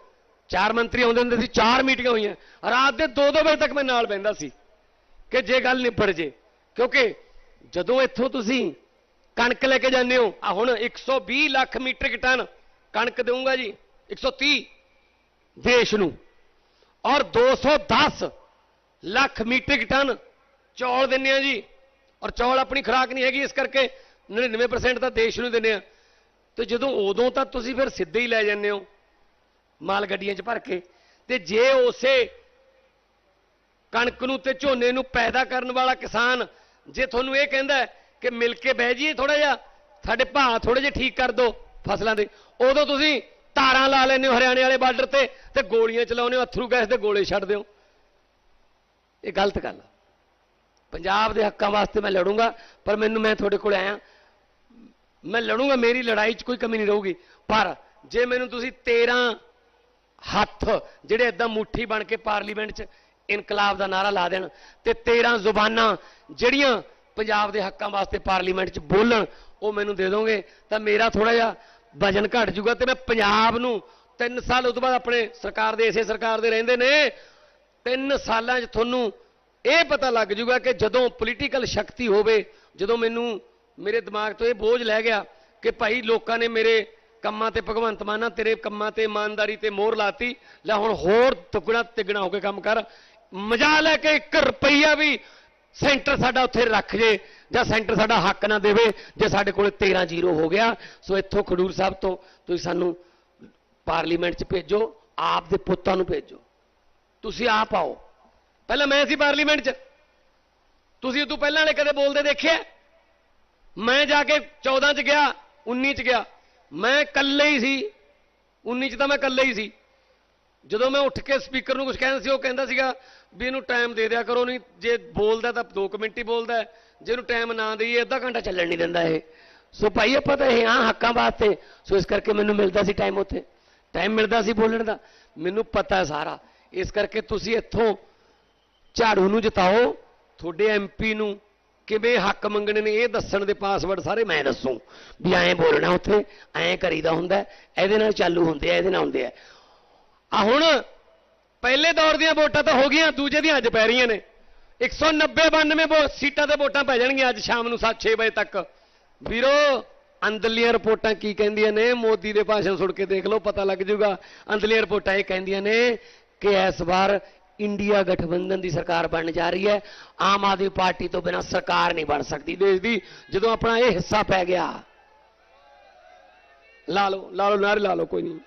ਚਾਰ ਮੰਤਰੀ ਆਉਂਦੇ ਹੁੰਦੇ ਸੀ, ਚਾਰ ਮੀਟਿੰਗਾਂ ਹੋਈਆਂ। ਰਾਤ ਦੇ 2-2 ਵਜੇ ਤੱਕ ਮੈਂ ਨਾਲ ਬੈੰਦਾ ਸੀ ਕਿ ਜੇ ਗੱਲ ਨਿਬੜ ਜੇ। ਕਿਉਂਕਿ ਜਦੋਂ ਇੱਥੋਂ ਤੁਸੀਂ ਕਣਕ ਲੈ ਕੇ ਜਾਂਦੇ ਹੋ ਆ ਹੁਣ 120 ਲੱਖ ਮੀਟ੍ਰਿਕ ਟਨ ਕਣਕ ਦੇਵਾਂਗਾ ਜੀ 130 ਦੇਸ਼ ਨੂੰ। ਔਰ 210 ਲੱਖ ਮੀਟ੍ਰਿਕ ਟਨ ਚੌਲ ਦਿੰਨੇ ਆ ਜੀ। ਔਰ ਚੌਲ ਆਪਣੀ ਖੁਰਾਕ ਨਹੀਂ ਹੈਗੀ, ਇਸ ਕਰਕੇ 99% ਤਾਂ ਦੇਸ਼ ਨੂੰ ਦਿੰਦੇ ਆ। ਤੇ ਜਦੋਂ ਉਦੋਂ ਤਾਂ ਤੁਸੀਂ ਫਿਰ ਸਿੱਧੇ ਹੀ ਲੈ ਜਾਂਦੇ ਹੋ, ਮਾਲ ਗੱਡੀਆਂ 'ਚ ਭਰ ਕੇ। ਤੇ ਜੇ ਉਸੇ ਕਣਕ ਨੂੰ ਤੇ ਝੋਨੇ ਨੂੰ ਪੈਦਾ ਕਰਨ ਵਾਲਾ ਕਿਸਾਨ, ਜੇ ਤੁਹਾਨੂੰ ਇਹ ਕਹਿੰਦਾ ਕਿ ਮਿਲ ਕੇ ਬਹਿ ਜਾਈਏ ਥੋੜਾ ਜਿਹਾ, ਸਾਡੇ ਭਾਅ ਥੋੜੇ ਜਿਹਾ ਠੀਕ ਕਰ ਦਿਓ ਫਸਲਾਂ ਦੇ, ਉਦੋਂ ਤੁਸੀਂ ਤਾਰਾਂ ਲਾ ਲੈਂਦੇ ਹੋ ਹਰਿਆਣੇ ਵਾਲੇ ਬਾਰਡਰ ਤੇ ਤੇ ਗੋਲੀਆਂ ਚਲਾਉਂਦੇ ਹੋ, ਅਥਰੂ ਗੈਸ ਦੇ ਗੋਲੇ ਛੱਡ ਦਿਓ ਇਹ ਗਲਤ ਗੱਲ ਆ। ਪੰਜਾਬ ਦੇ ਹੱਕਾਂ ਵਾਸਤੇ ਮੈਂ ਲੜੂੰਗਾ, ਪਰ ਮੈਨੂੰ ਮੈਂ ਤੁਹਾਡੇ ਕੋਲ ਆਇਆ। ਮੈਂ ਲੜੂੰਗਾ, ਮੇਰੀ ਲੜਾਈ 'ਚ ਕੋਈ ਕਮੀ ਨਹੀਂ ਰਹੂਗੀ। ਪਰ ਜੇ ਮੈਨੂੰ ਤੁਸੀਂ 13 ਹੱਥ ਜਿਹੜੇ ਇਦਾਂ ਮੁੱਠੀ ਬਣ ਕੇ ਪਾਰਲੀਮੈਂਟ 'ਚ ਇਨਕਲਾਬ ਦਾ ਨਾਰਾ ਲਾ ਦੇਣ ਤੇ 13 ਜ਼ੁਬਾਨਾਂ ਜਿਹੜੀਆਂ ਪੰਜਾਬ ਦੇ ਹੱਕਾਂ ਵਾਸਤੇ ਪਾਰਲੀਮੈਂਟ 'ਚ ਬੋਲਣ, ਉਹ ਮੈਨੂੰ ਦੇ ਦੋਗੇ, ਤਾਂ ਮੇਰਾ ਥੋੜਾ ਜਿਹਾ ਵਜਨ ਘਟ ਜਾਊਗਾ ਤੇ ਮੈਂ ਪੰਜਾਬ ਨੂੰ 3 ਸਾਲ ਉਸ ਤੋਂ ਬਾਅਦ ਆਪਣੇ ਸਰਕਾਰ ਦੇ, ਇਸੇ ਸਰਕਾਰ ਦੇ ਰਹਿੰਦੇ ਨੇ 3 ਸਾਲਾਂ 'ਚ ਤੁਹਾਨੂੰ ਇਹ ਪਤਾ ਲੱਗ ਜਾਊਗਾ ਕਿ ਜਦੋਂ ਪੋਲੀਟੀਕਲ ਸ਼ਕਤੀ ਹੋਵੇ, ਜਦੋਂ ਮੈਨੂੰ ਮੇਰੇ ਦਿਮਾਗ ਤੋਂ ਇਹ ਬੋਝ ਲੈ ਗਿਆ ਕਿ ਭਾਈ ਲੋਕਾਂ ਨੇ ਮੇਰੇ ਕੰਮਾਂ ਤੇ ਭਗਵੰਤ ਮਾਨਾ, ਤੇਰੇ ਕੰਮਾਂ ਤੇ ਇਮਾਨਦਾਰੀ ਤੇ ਮੋਹਰ ਲਾਤੀ, ਲੈ ਹੁਣ ਹੋਰ ਦੁੱਗਣਾ ਤਿੱਗਣਾ ਹੋ ਕੇ ਕੰਮ ਕਰ। ਮਜ਼ਾ ਲੈ ਕੇ 1 ਰੁਪਈਆ ਵੀ ਸੈਂਟਰ ਸਾਡਾ ਉੱਥੇ ਰੱਖ ਜੇ, ਜਾਂ ਸੈਂਟਰ ਸਾਡਾ ਹੱਕ ਨਾ ਦੇਵੇ, ਜੇ ਸਾਡੇ ਕੋਲ 13 ਜ਼ੀਰੋ ਹੋ ਗਿਆ। ਸੋ ਇੱਥੋਂ ਖਡੂਰ ਸਾਹਿਬ ਤੋਂ ਤੁਸੀਂ ਸਾਨੂੰ ਪਾਰਲੀਮੈਂਟ 'ਚ ਭੇਜੋ, ਆਪ ਦੇ ਪੁੱਤਾਂ ਨੂੰ ਭੇਜੋ। ਤੁਸੀਂ ਆਪ ਆਓ। ਪਹਿਲਾਂ ਮੈਂ ਸੀ ਪਾਰਲੀਮੈਂਟ 'ਚ। ਤੁਸੀਂ ਉਦੋਂ ਪਹਿਲਾਂ ਵਾਲੇ ਕਦੇ ਬੋਲਦੇ ਦੇਖਿਆ? ਮੈਂ ਜਾ ਕੇ 14 'ਚ ਗਿਆ 19 'ਚ ਗਿਆ। ਮੈਂ ਇਕੱਲੇ ਹੀ ਸੀ। 19 'ਚ ਤਾਂ ਮੈਂ ਇਕੱਲੇ ਹੀ ਸੀ। ਜਦੋਂ ਮੈਂ ਉੱਠ ਕੇ ਸਪੀਕਰ ਨੂੰ ਕੁਝ ਕਹਿੰਦਾ ਸੀ, ਉਹ ਕਹਿੰਦਾ ਸੀਗਾ ਵੀ ਇਹਨੂੰ ਟਾਈਮ ਦੇ ਦਿਆ ਕਰੋ, ਨਹੀਂ ਜੇ ਬੋਲਦਾ ਤਾਂ 2 ਮਿੰਟ ਹੀ ਬੋਲਦਾ ਜੇ ਇਹਨੂੰ ਟਾਈਮ ਨਾ ਦਈਏ, ਅੱਧਾ ਘੰਟਾ ਚੱਲਣ ਨਹੀਂ ਦਿੰਦਾ ਇਹ। ਸੋ ਭਾਈ, ਆਪਾਂ ਤਾਂ ਇਹ ਹਾਂ ਹੱਕਾਂ ਵਾਸਤੇ। ਸੋ ਇਸ ਕਰਕੇ ਮੈਨੂੰ ਮਿਲਦਾ ਸੀ ਟਾਈਮ ਉੱਥੇ। ਟਾਈਮ ਮਿਲਦਾ ਸੀ ਬੋਲਣ ਦਾ। ਮੈਨੂੰ ਪਤਾ ਸਾਰਾ। ਇਸ ਕਰਕੇ ਤੁਸੀਂ ਇੱਥੋਂ ਝਾੜੂ ਨੂੰ ਜਿਤਾਓ, ਤੁਹਾਡੇ ਐਮਪੀ ਨੂੰ ਕਿਵੇਂ ਹੱਕ ਮੰਗਣੇ ਨੇ ਇਹ ਦੱਸਣ ਦੇ ਪਾਸਵਰਡ ਸਾਰੇ ਮੈਂ ਦੱਸੂ। ਵੀ ਐਂ ਬੋਲਣਾ ਉੱਥੇ, ਐਂ ਕਰੀਦਾ ਹੁੰਦਾ, ਇਹਦੇ ਨਾਲ ਚਾਲੂ ਹੁੰਦੇ ਆ, ਇਹਦੇ ਨਾਲ ਹੁੰਦੇ ਆ। ਆ ਹੁਣ ਪਹਿਲੇ ਦੌਰ ਦੀਆਂ ਵੋਟਾਂ ਤਾਂ ਹੋ ਗਈਆਂ, ਦੂਜੇ ਦੀਆਂ ਅੱਜ ਪੈ ਰਹੀਆਂ ਨੇ। 190 92 ਵੋ- ਸੀਟਾਂ ਤੇ ਵੋਟਾਂ ਪੈ ਜਾਣਗੀਆਂ ਅੱਜ ਸ਼ਾਮ ਨੂੰ 7-6 ਵਜੇ ਤੱਕ। ਵੀਰੋ, ਅੰਦਰਲੀਆਂ ਰਿਪੋਰਟਾਂ ਕੀ ਕਹਿੰਦੀਆਂ ਨੇ? ਮੋਦੀ ਦੇ ਭਾਸ਼ਣ ਸੁਣ ਕੇ ਦੇਖ ਲਓ, ਪਤਾ ਲੱਗ ਜਾਊਗਾ। ਅੰਦਰਲੀਆਂ ਰਿਪੋਰਟਾਂ ਇਹ ਕਹਿੰਦੀਆਂ ਨੇ ਕਿ ਇਸ ਵਾਰ ਇੰਡੀਆ ਗਠਬੰਧਨ ਦੀ ਸਰਕਾਰ ਬਣਨ ਜਾ ਰਹੀ ਹੈ। ਆਮ ਆਦਮੀ ਪਾਰਟੀ ਤੋਂ ਬਿਨਾਂ ਸਰਕਾਰ ਨਹੀਂ ਬਣ ਸਕਦੀ। ਦੇਸ਼ ਦੀ ਜਦੋਂ ਆਪਣਾ ਇਹ ਹਿੱਸਾ ਪੈ ਗਿਆ ਲਾ ਲਓ ਲਾ ਲਓ ਨਾਰੇ ਲਾ ਲਓ ਕੋਈ ਨਹੀਂ।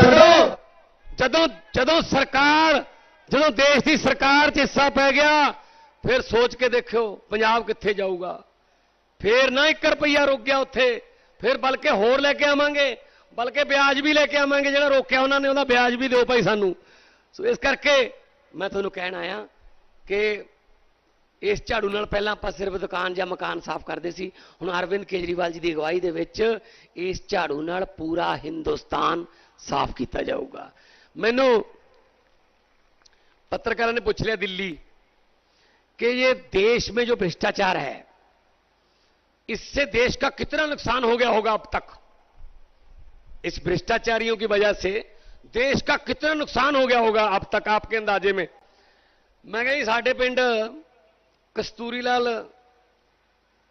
ਜਦੋਂ ਜਦੋਂ ਜਦੋਂ ਸਰਕਾਰ ਜਦੋਂ ਦੇਸ਼ ਦੀ ਸਰਕਾਰ 'ਚ ਹਿੱਸਾ ਪੈ ਗਿਆ, ਫਿਰ ਸੋਚ ਕੇ ਦੇਖਿਓ ਪੰਜਾਬ ਕਿੱਥੇ ਜਾਊਗਾ। ਫਿਰ ਨਾ 1 ਰੁਪਈਆ ਰੁਕ ਗਿਆ ਉੱਥੇ, ਫਿਰ ਬਲਕਿ ਹੋਰ ਲੈ ਕੇ ਆਵਾਂਗੇ, ਬਲਕਿ ਵਿਆਜ ਵੀ ਲੈ ਕੇ ਆਵਾਂਗੇ, ਜਿਹੜਾ ਰੋਕਿਆ ਉਹਨਾਂ ਨੇ, ਉਹਦਾ ਵਿਆਜ ਵੀ ਦਿਓ ਭਾਈ ਸਾਨੂੰ। ਸੋ ਇਸ ਕਰਕੇ ਮੈਂ ਤੁਹਾਨੂੰ ਕਹਿਣ ਆਇਆ ਕਿ ਇਸ ਝਾੜੂ ਨਾਲ ਪਹਿਲਾਂ ਆਪਾਂ ਸਿਰਫ ਦੁਕਾਨ ਜਾਂ ਮਕਾਨ ਸਾਫ਼ ਕਰਦੇ ਸੀ। ਹੁਣ ਅਰਵਿੰਦ ਕੇਜਰੀਵਾਲ ਜੀ ਦੀ ਅਗਵਾਈ ਦੇ ਵਿੱਚ ਇਸ ਝਾੜੂ ਨਾਲ ਪੂਰਾ ਹਿੰਦੁਸਤਾਨ ਸਾਫ਼ ਕੀਤਾ ਜਾਊਗਾ। ਮੈਨੂੰ पत्रकारों ने पूछ लिया दिल्ली कि ये देश में जो भ्रष्टाचार है इससे देश का कितना नुकसान हो गया होगा अब तक इस भ्रष्टाचारियों की वजह से देश का कितना नुकसान हो गया होगा अब तक आपके अंदाजे में ਮੈਂ ਕਿਹਾ ਜੀ ਸਾਡੇ ਪਿੰਡ ਕਸਤੂਰੀ ਲਾਲ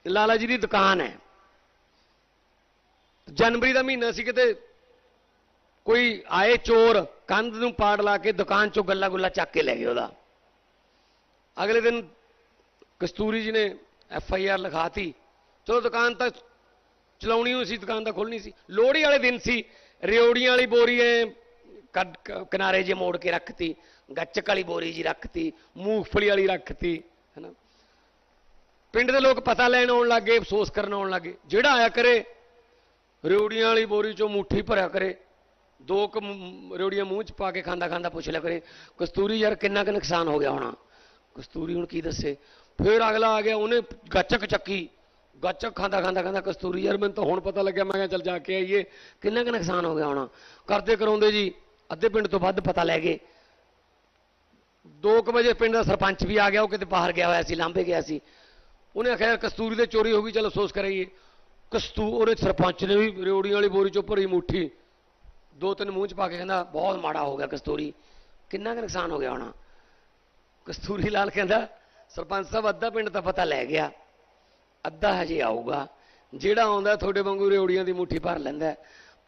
ਲਾਲਾ ਜੀ ਦੀ ਦੁਕਾਨ ਹੈ ਜਨਵਰੀ ਦਾ ਮਹੀਨਾ ਸੀ ਕਿਤੇ ਕੋਈ ਆਏ ਚੋਰ ਕੰਧ ਨੂੰ ਪਾੜ ਲਾ ਕੇ ਦੁਕਾਨ ਚੋਂ ਗੱਲਾ ਗੁੱਲਾ ਚੱਕ ਕੇ ਲੈ ਗਏ ਉਹਦਾ। ਅਗਲੇ ਦਿਨ ਕਸਤੂਰੀ ਜੀ ਨੇ ਐਫ ਆਈ ਆਰ ਲਿਖਾਤੀ। ਚਲੋ ਦੁਕਾਨ ਤਾਂ ਚਲਾਉਣੀ ਹੋਈ ਸੀ, ਦੁਕਾਨ ਤਾਂ ਖੋਲਣੀ ਸੀ। ਲੋਹੜੀ ਵਾਲੇ ਦਿਨ ਸੀ, ਰਿਓੜੀਆਂ ਵਾਲੀ ਬੋਰੀ ਐ, ਕੱਢ ਕਿਨਾਰੇ ਜੇ ਮੋੜ ਕੇ ਰੱਖਤੀ, ਗੱਚਕ ਵਾਲੀ ਬੋਰੀ ਜੀ ਰੱਖਤੀ, ਮੂੰਗਫਲੀ ਵਾਲੀ ਰੱਖਤੀ, ਹੈਨਾ। ਪਿੰਡ ਦੇ ਲੋਕ ਪਤਾ ਲੈਣ ਆਉਣ ਲੱਗੇ ਅਫਸੋਸ ਕਰਨ ਆਉਣ ਲੱਗੇ ਜਿਹੜਾ ਆਇਆ ਕਰੇ, ਰਿਓੜੀਆਂ ਵਾਲੀ ਬੋਰੀ ਚੋਂ ਮੁੱਠੀ ਭਰਿਆ ਕਰੇ। ਦੋ ਕੁ ਮ- ਮੂੰਹ ਚ ਪਾ ਕੇ ਖਾਂਦਾ ਖਾਂਦਾ ਪੁੱਛ ਲਿਆ ਕਰੇ, ਕਸਤੂਰੀ ਯਾਰ ਕਿੰਨਾ ਕੁ ਨੁਕਸਾਨ ਹੋ ਗਿਆ ਹੋਣਾ? ਕਸਤੂਰੀ ਹੁਣ ਕੀ ਦੱਸੇ? ਫਿਰ ਅਗਲਾ ਆ ਗਿਆ, ਉਹਨੇ ਗੱਚਕ ਚੱਕੀ। ਗੱਚਕ ਖਾਂਦਾ ਖਾਂਦਾ ਖਾਂਦਾ ਕਸਤੂਰੀ ਯਾਰ, ਮੈਨੂੰ ਤਾਂ ਹੁਣ ਪਤਾ ਲੱਗਿਆ, ਮੈਂ ਕਿਹਾ ਚੱਲ ਜਾ ਕੇ ਆਈਏ। ਕਿੰਨਾ ਕੁ ਨੁਕਸਾਨ ਹੋ ਗਿਆ ਹੋਣਾ? ਕਰਦੇ ਕਰਾਉਂਦੇ ਜੀ, ਅੱਧੇ ਪਿੰਡ ਤੋਂ ਵੱਧ ਪਤਾ ਲੈ ਗਏ। 2 ਵਜੇ ਪਿੰਡ ਦਾ ਸਰਪੰਚ ਵੀ ਆ ਗਿਆ, ਉਹ ਕਿਤੇ ਬਾਹਰ ਗਿਆ ਹੋਇਆ ਸੀ ਲਾਂਬੇ ਗਿਆ ਸੀ। ਉਹਨੇ ਆਖਿਆ ਯਾਰ ਕਸਤੂਰੀ ਦੇ ਚੋਰੀ ਹੋ ਗਈ, ਚਲ ਅਫਸੋਸ ਕਰਾਈਏ। ਕਸਤੂ ਉਹਨੇ ਸਰਪੰਚ ਨੇ ਵੀ ਰਿਓੜੀਆਂ ਵਾਲੀ ਬੋਰੀ ਚੋਂ ਭਰੀ ਮੁੱਠੀ ਦੋ ਤਿੰਨ ਮੂੰਹ ਚ ਪਾ ਕੇ ਕਹਿੰਦਾ, ਬਹੁਤ ਮਾੜਾ ਹੋ ਗਿਆ ਕਸਤੂਰੀ। ਕਿੰਨਾ ਕੁ ਨੁਕਸਾਨ ਹੋ ਗਿਆ ਹੋਣਾ? ਕਸਤੂਰੀ ਲਾਲ ਕਹਿੰਦਾ, ਸਰਪੰਚ ਸਾਹਿਬ, ਅੱਧਾ ਪਿੰਡ ਤਾਂ ਪਤਾ ਲੈ ਗਿਆ। ਅੱਧਾ ਹਜੇ ਆਊਗਾ। ਜਿਹੜਾ ਆਉਂਦਾ, ਤੁਹਾਡੇ ਵਾਂਗੂ ਰਿਓੜੀਆਂ ਦੀ ਮੁੱਠੀ ਭਰ ਲੈਂਦਾ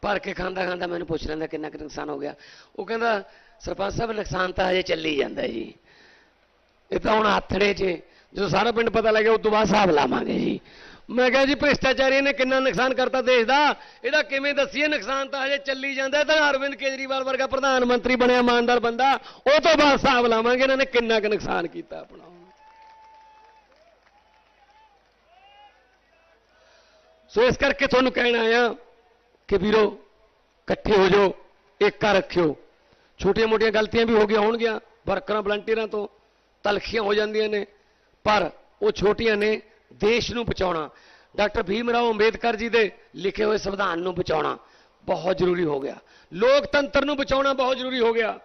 ਭਰ ਕੇ ਖਾਂਦਾ ਖਾਂਦਾ ਮੈਨੂੰ ਪੁੱਛ ਲੈਂਦਾ, ਕਿੰਨਾ ਕੁ ਨੁਕਸਾਨ ਹੋ ਗਿਆ। ਉਹ ਕਹਿੰਦਾ, ਸਰਪੰਚ ਸਾਹਿਬ, ਨੁਕਸਾਨ ਤਾਂ ਹਜੇ ਚੱਲੀ ਜਾਂਦਾ ਜੀ। ਇਹ ਤਾਂ ਹੁਣ ਆਥੜੇ 'ਚ ਜਦੋਂ ਸਾਰਾ ਪਿੰਡ ਪਤਾ ਲੱਗਿਆ ਉਸ ਤੋਂ ਬਾਅਦ ਹਿਸਾਬ ਲਾਵਾਂਗੇ ਜੀ। ਮੈਂ ਕਿਹਾ ਜੀ ਭ੍ਰਿਸ਼ਟਾਚਾਰੀਆਂ ਨੇ ਕਿੰਨਾ ਨੁਕਸਾਨ ਕਰਤਾ ਦੇਸ਼ ਦਾ? ਇਹਦਾ ਕਿਵੇਂ ਦੱਸੀਏ? ਨੁਕਸਾਨ ਤਾਂ ਹਜੇ ਚੱਲੀ ਜਾਂਦਾ ਤਾਂ ਅਰਵਿੰਦ ਕੇਜਰੀਵਾਲ ਵਰਗਾ ਪ੍ਰਧਾਨ ਮੰਤਰੀ ਬਣਿਆ, ਇਮਾਨਦਾਰ ਬੰਦਾ, ਉਹ ਤੋਂ ਬਾਅਦ ਹਿਸਾਬ ਲਾਵਾਂਗੇ ਇਹਨਾਂ ਨੇ ਕਿੰਨਾ ਕੁ ਨੁਕਸਾਨ ਕੀਤਾ ਆਪਣਾ। ਸੋ ਇਸ ਕਰਕੇ ਤੁਹਾਨੂੰ ਕਹਿਣਾ ਆਇਆ ਕਿ ਵੀਰੋ, ਇਕੱਠੇ ਹੋ ਜਾਓ ਏਕਾ ਰੱਖਿਓ। ਛੋਟੀਆਂ ਮੋਟੀਆਂ ਗਲਤੀਆਂ ਵੀ ਹੋ ਗਈਆਂ ਹੋਣਗੀਆਂ, ਵਰਕਰਾਂ, ਵਲੰਟੀਅਰਾਂ ਤੋਂ ਤਲਖੀਆਂ ਹੋ ਜਾਂਦੀਆਂ ਨੇ, ਪਰ ਉਹ ਛੋਟੀਆਂ ਨੇ ਦੇਸ਼ ਨੂੰ ਬਚਾਉਣਾ ਡਾਕਟਰ ਭੀਮ ਰਾਓ ਅੰਬੇਦਕਰ ਜੀ ਦੇ ਲਿਖੇ ਹੋਏ ਸੰਵਿਧਾਨ ਨੂੰ ਬਚਾਉਣਾ ਬਹੁਤ ਜ਼ਰੂਰੀ ਹੋ ਗਿਆ। ਲੋਕਤੰਤਰ ਨੂੰ ਬਚਾਉਣਾ ਬਹੁਤ ਜ਼ਰੂਰੀ ਹੋ ਗਿਆ।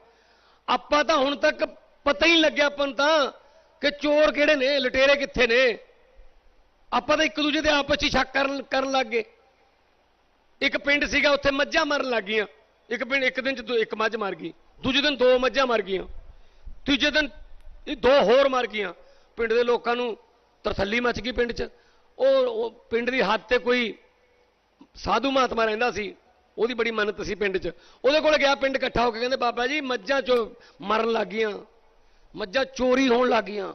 ਆਪਾਂ ਤਾਂ ਹੁਣ ਤੱਕ ਪਤਾ ਹੀ ਨਹੀਂ ਲੱਗਿਆ ਆਪਾਂ ਨੂੰ ਤਾਂ ਕਿ ਚੋਰ ਕਿਹੜੇ ਨੇ, ਲਟੇਰੇ ਕਿੱਥੇ ਨੇ। ਆਪਾਂ ਤਾਂ ਇੱਕ ਦੂਜੇ ਦੇ ਆਪਸ 'ਚ ਹੀ ਸ਼ੱਕ ਕਰਨ ਕਰਨ ਲੱਗ ਗਏ। ਇੱਕ ਪਿੰਡ ਸੀਗਾ, ਉੱਥੇ ਮੱਝਾਂ ਮਰਨ ਲੱਗ ਗਈਆਂ। ਇੱਕ ਪਿੰਡ, ਇੱਕ ਦਿਨ ਚ ਦੋ- ਇੱਕ ਮੱਝ ਮਰ ਗਈ। ਦੂਜੇ ਦਿਨ ਦੋ ਮੱਝਾਂ ਮਰ ਗਈਆਂ। ਤੀਜੇ ਦਿਨ ਇਹ ਦੋ ਹੋਰ ਮਰ ਗਈਆਂ। ਪਿੰਡ ਦੇ ਲੋਕਾਂ ਨੂੰ ਤਰਥੱਲੀ ਮਚ ਗਈ ਪਿੰਡ 'ਚ। ਉਹ ਉਹ ਪਿੰਡ ਦੀ ਹੱਦ ਤੇ ਕੋਈ ਸਾਧੂ ਮਹਾਤਮਾ ਰਹਿੰਦਾ ਸੀ, ਉਹਦੀ ਬੜੀ ਮੰਨਤ ਸੀ ਪਿੰਡ 'ਚ। ਉਹਦੇ ਕੋਲ ਗਿਆ, ਪਿੰਡ ਇਕੱਠਾ ਹੋ ਕੇ ਕਹਿੰਦੇ, ਬਾਬਾ ਜੀ, ਮੱਝਾਂ ਚੋ ਮਰਨ ਲੱਗ ਗਈਆਂ। ਮੱਝਾਂ ਚੋਰੀ ਹੋਣ ਲੱਗ ਗਈਆਂ।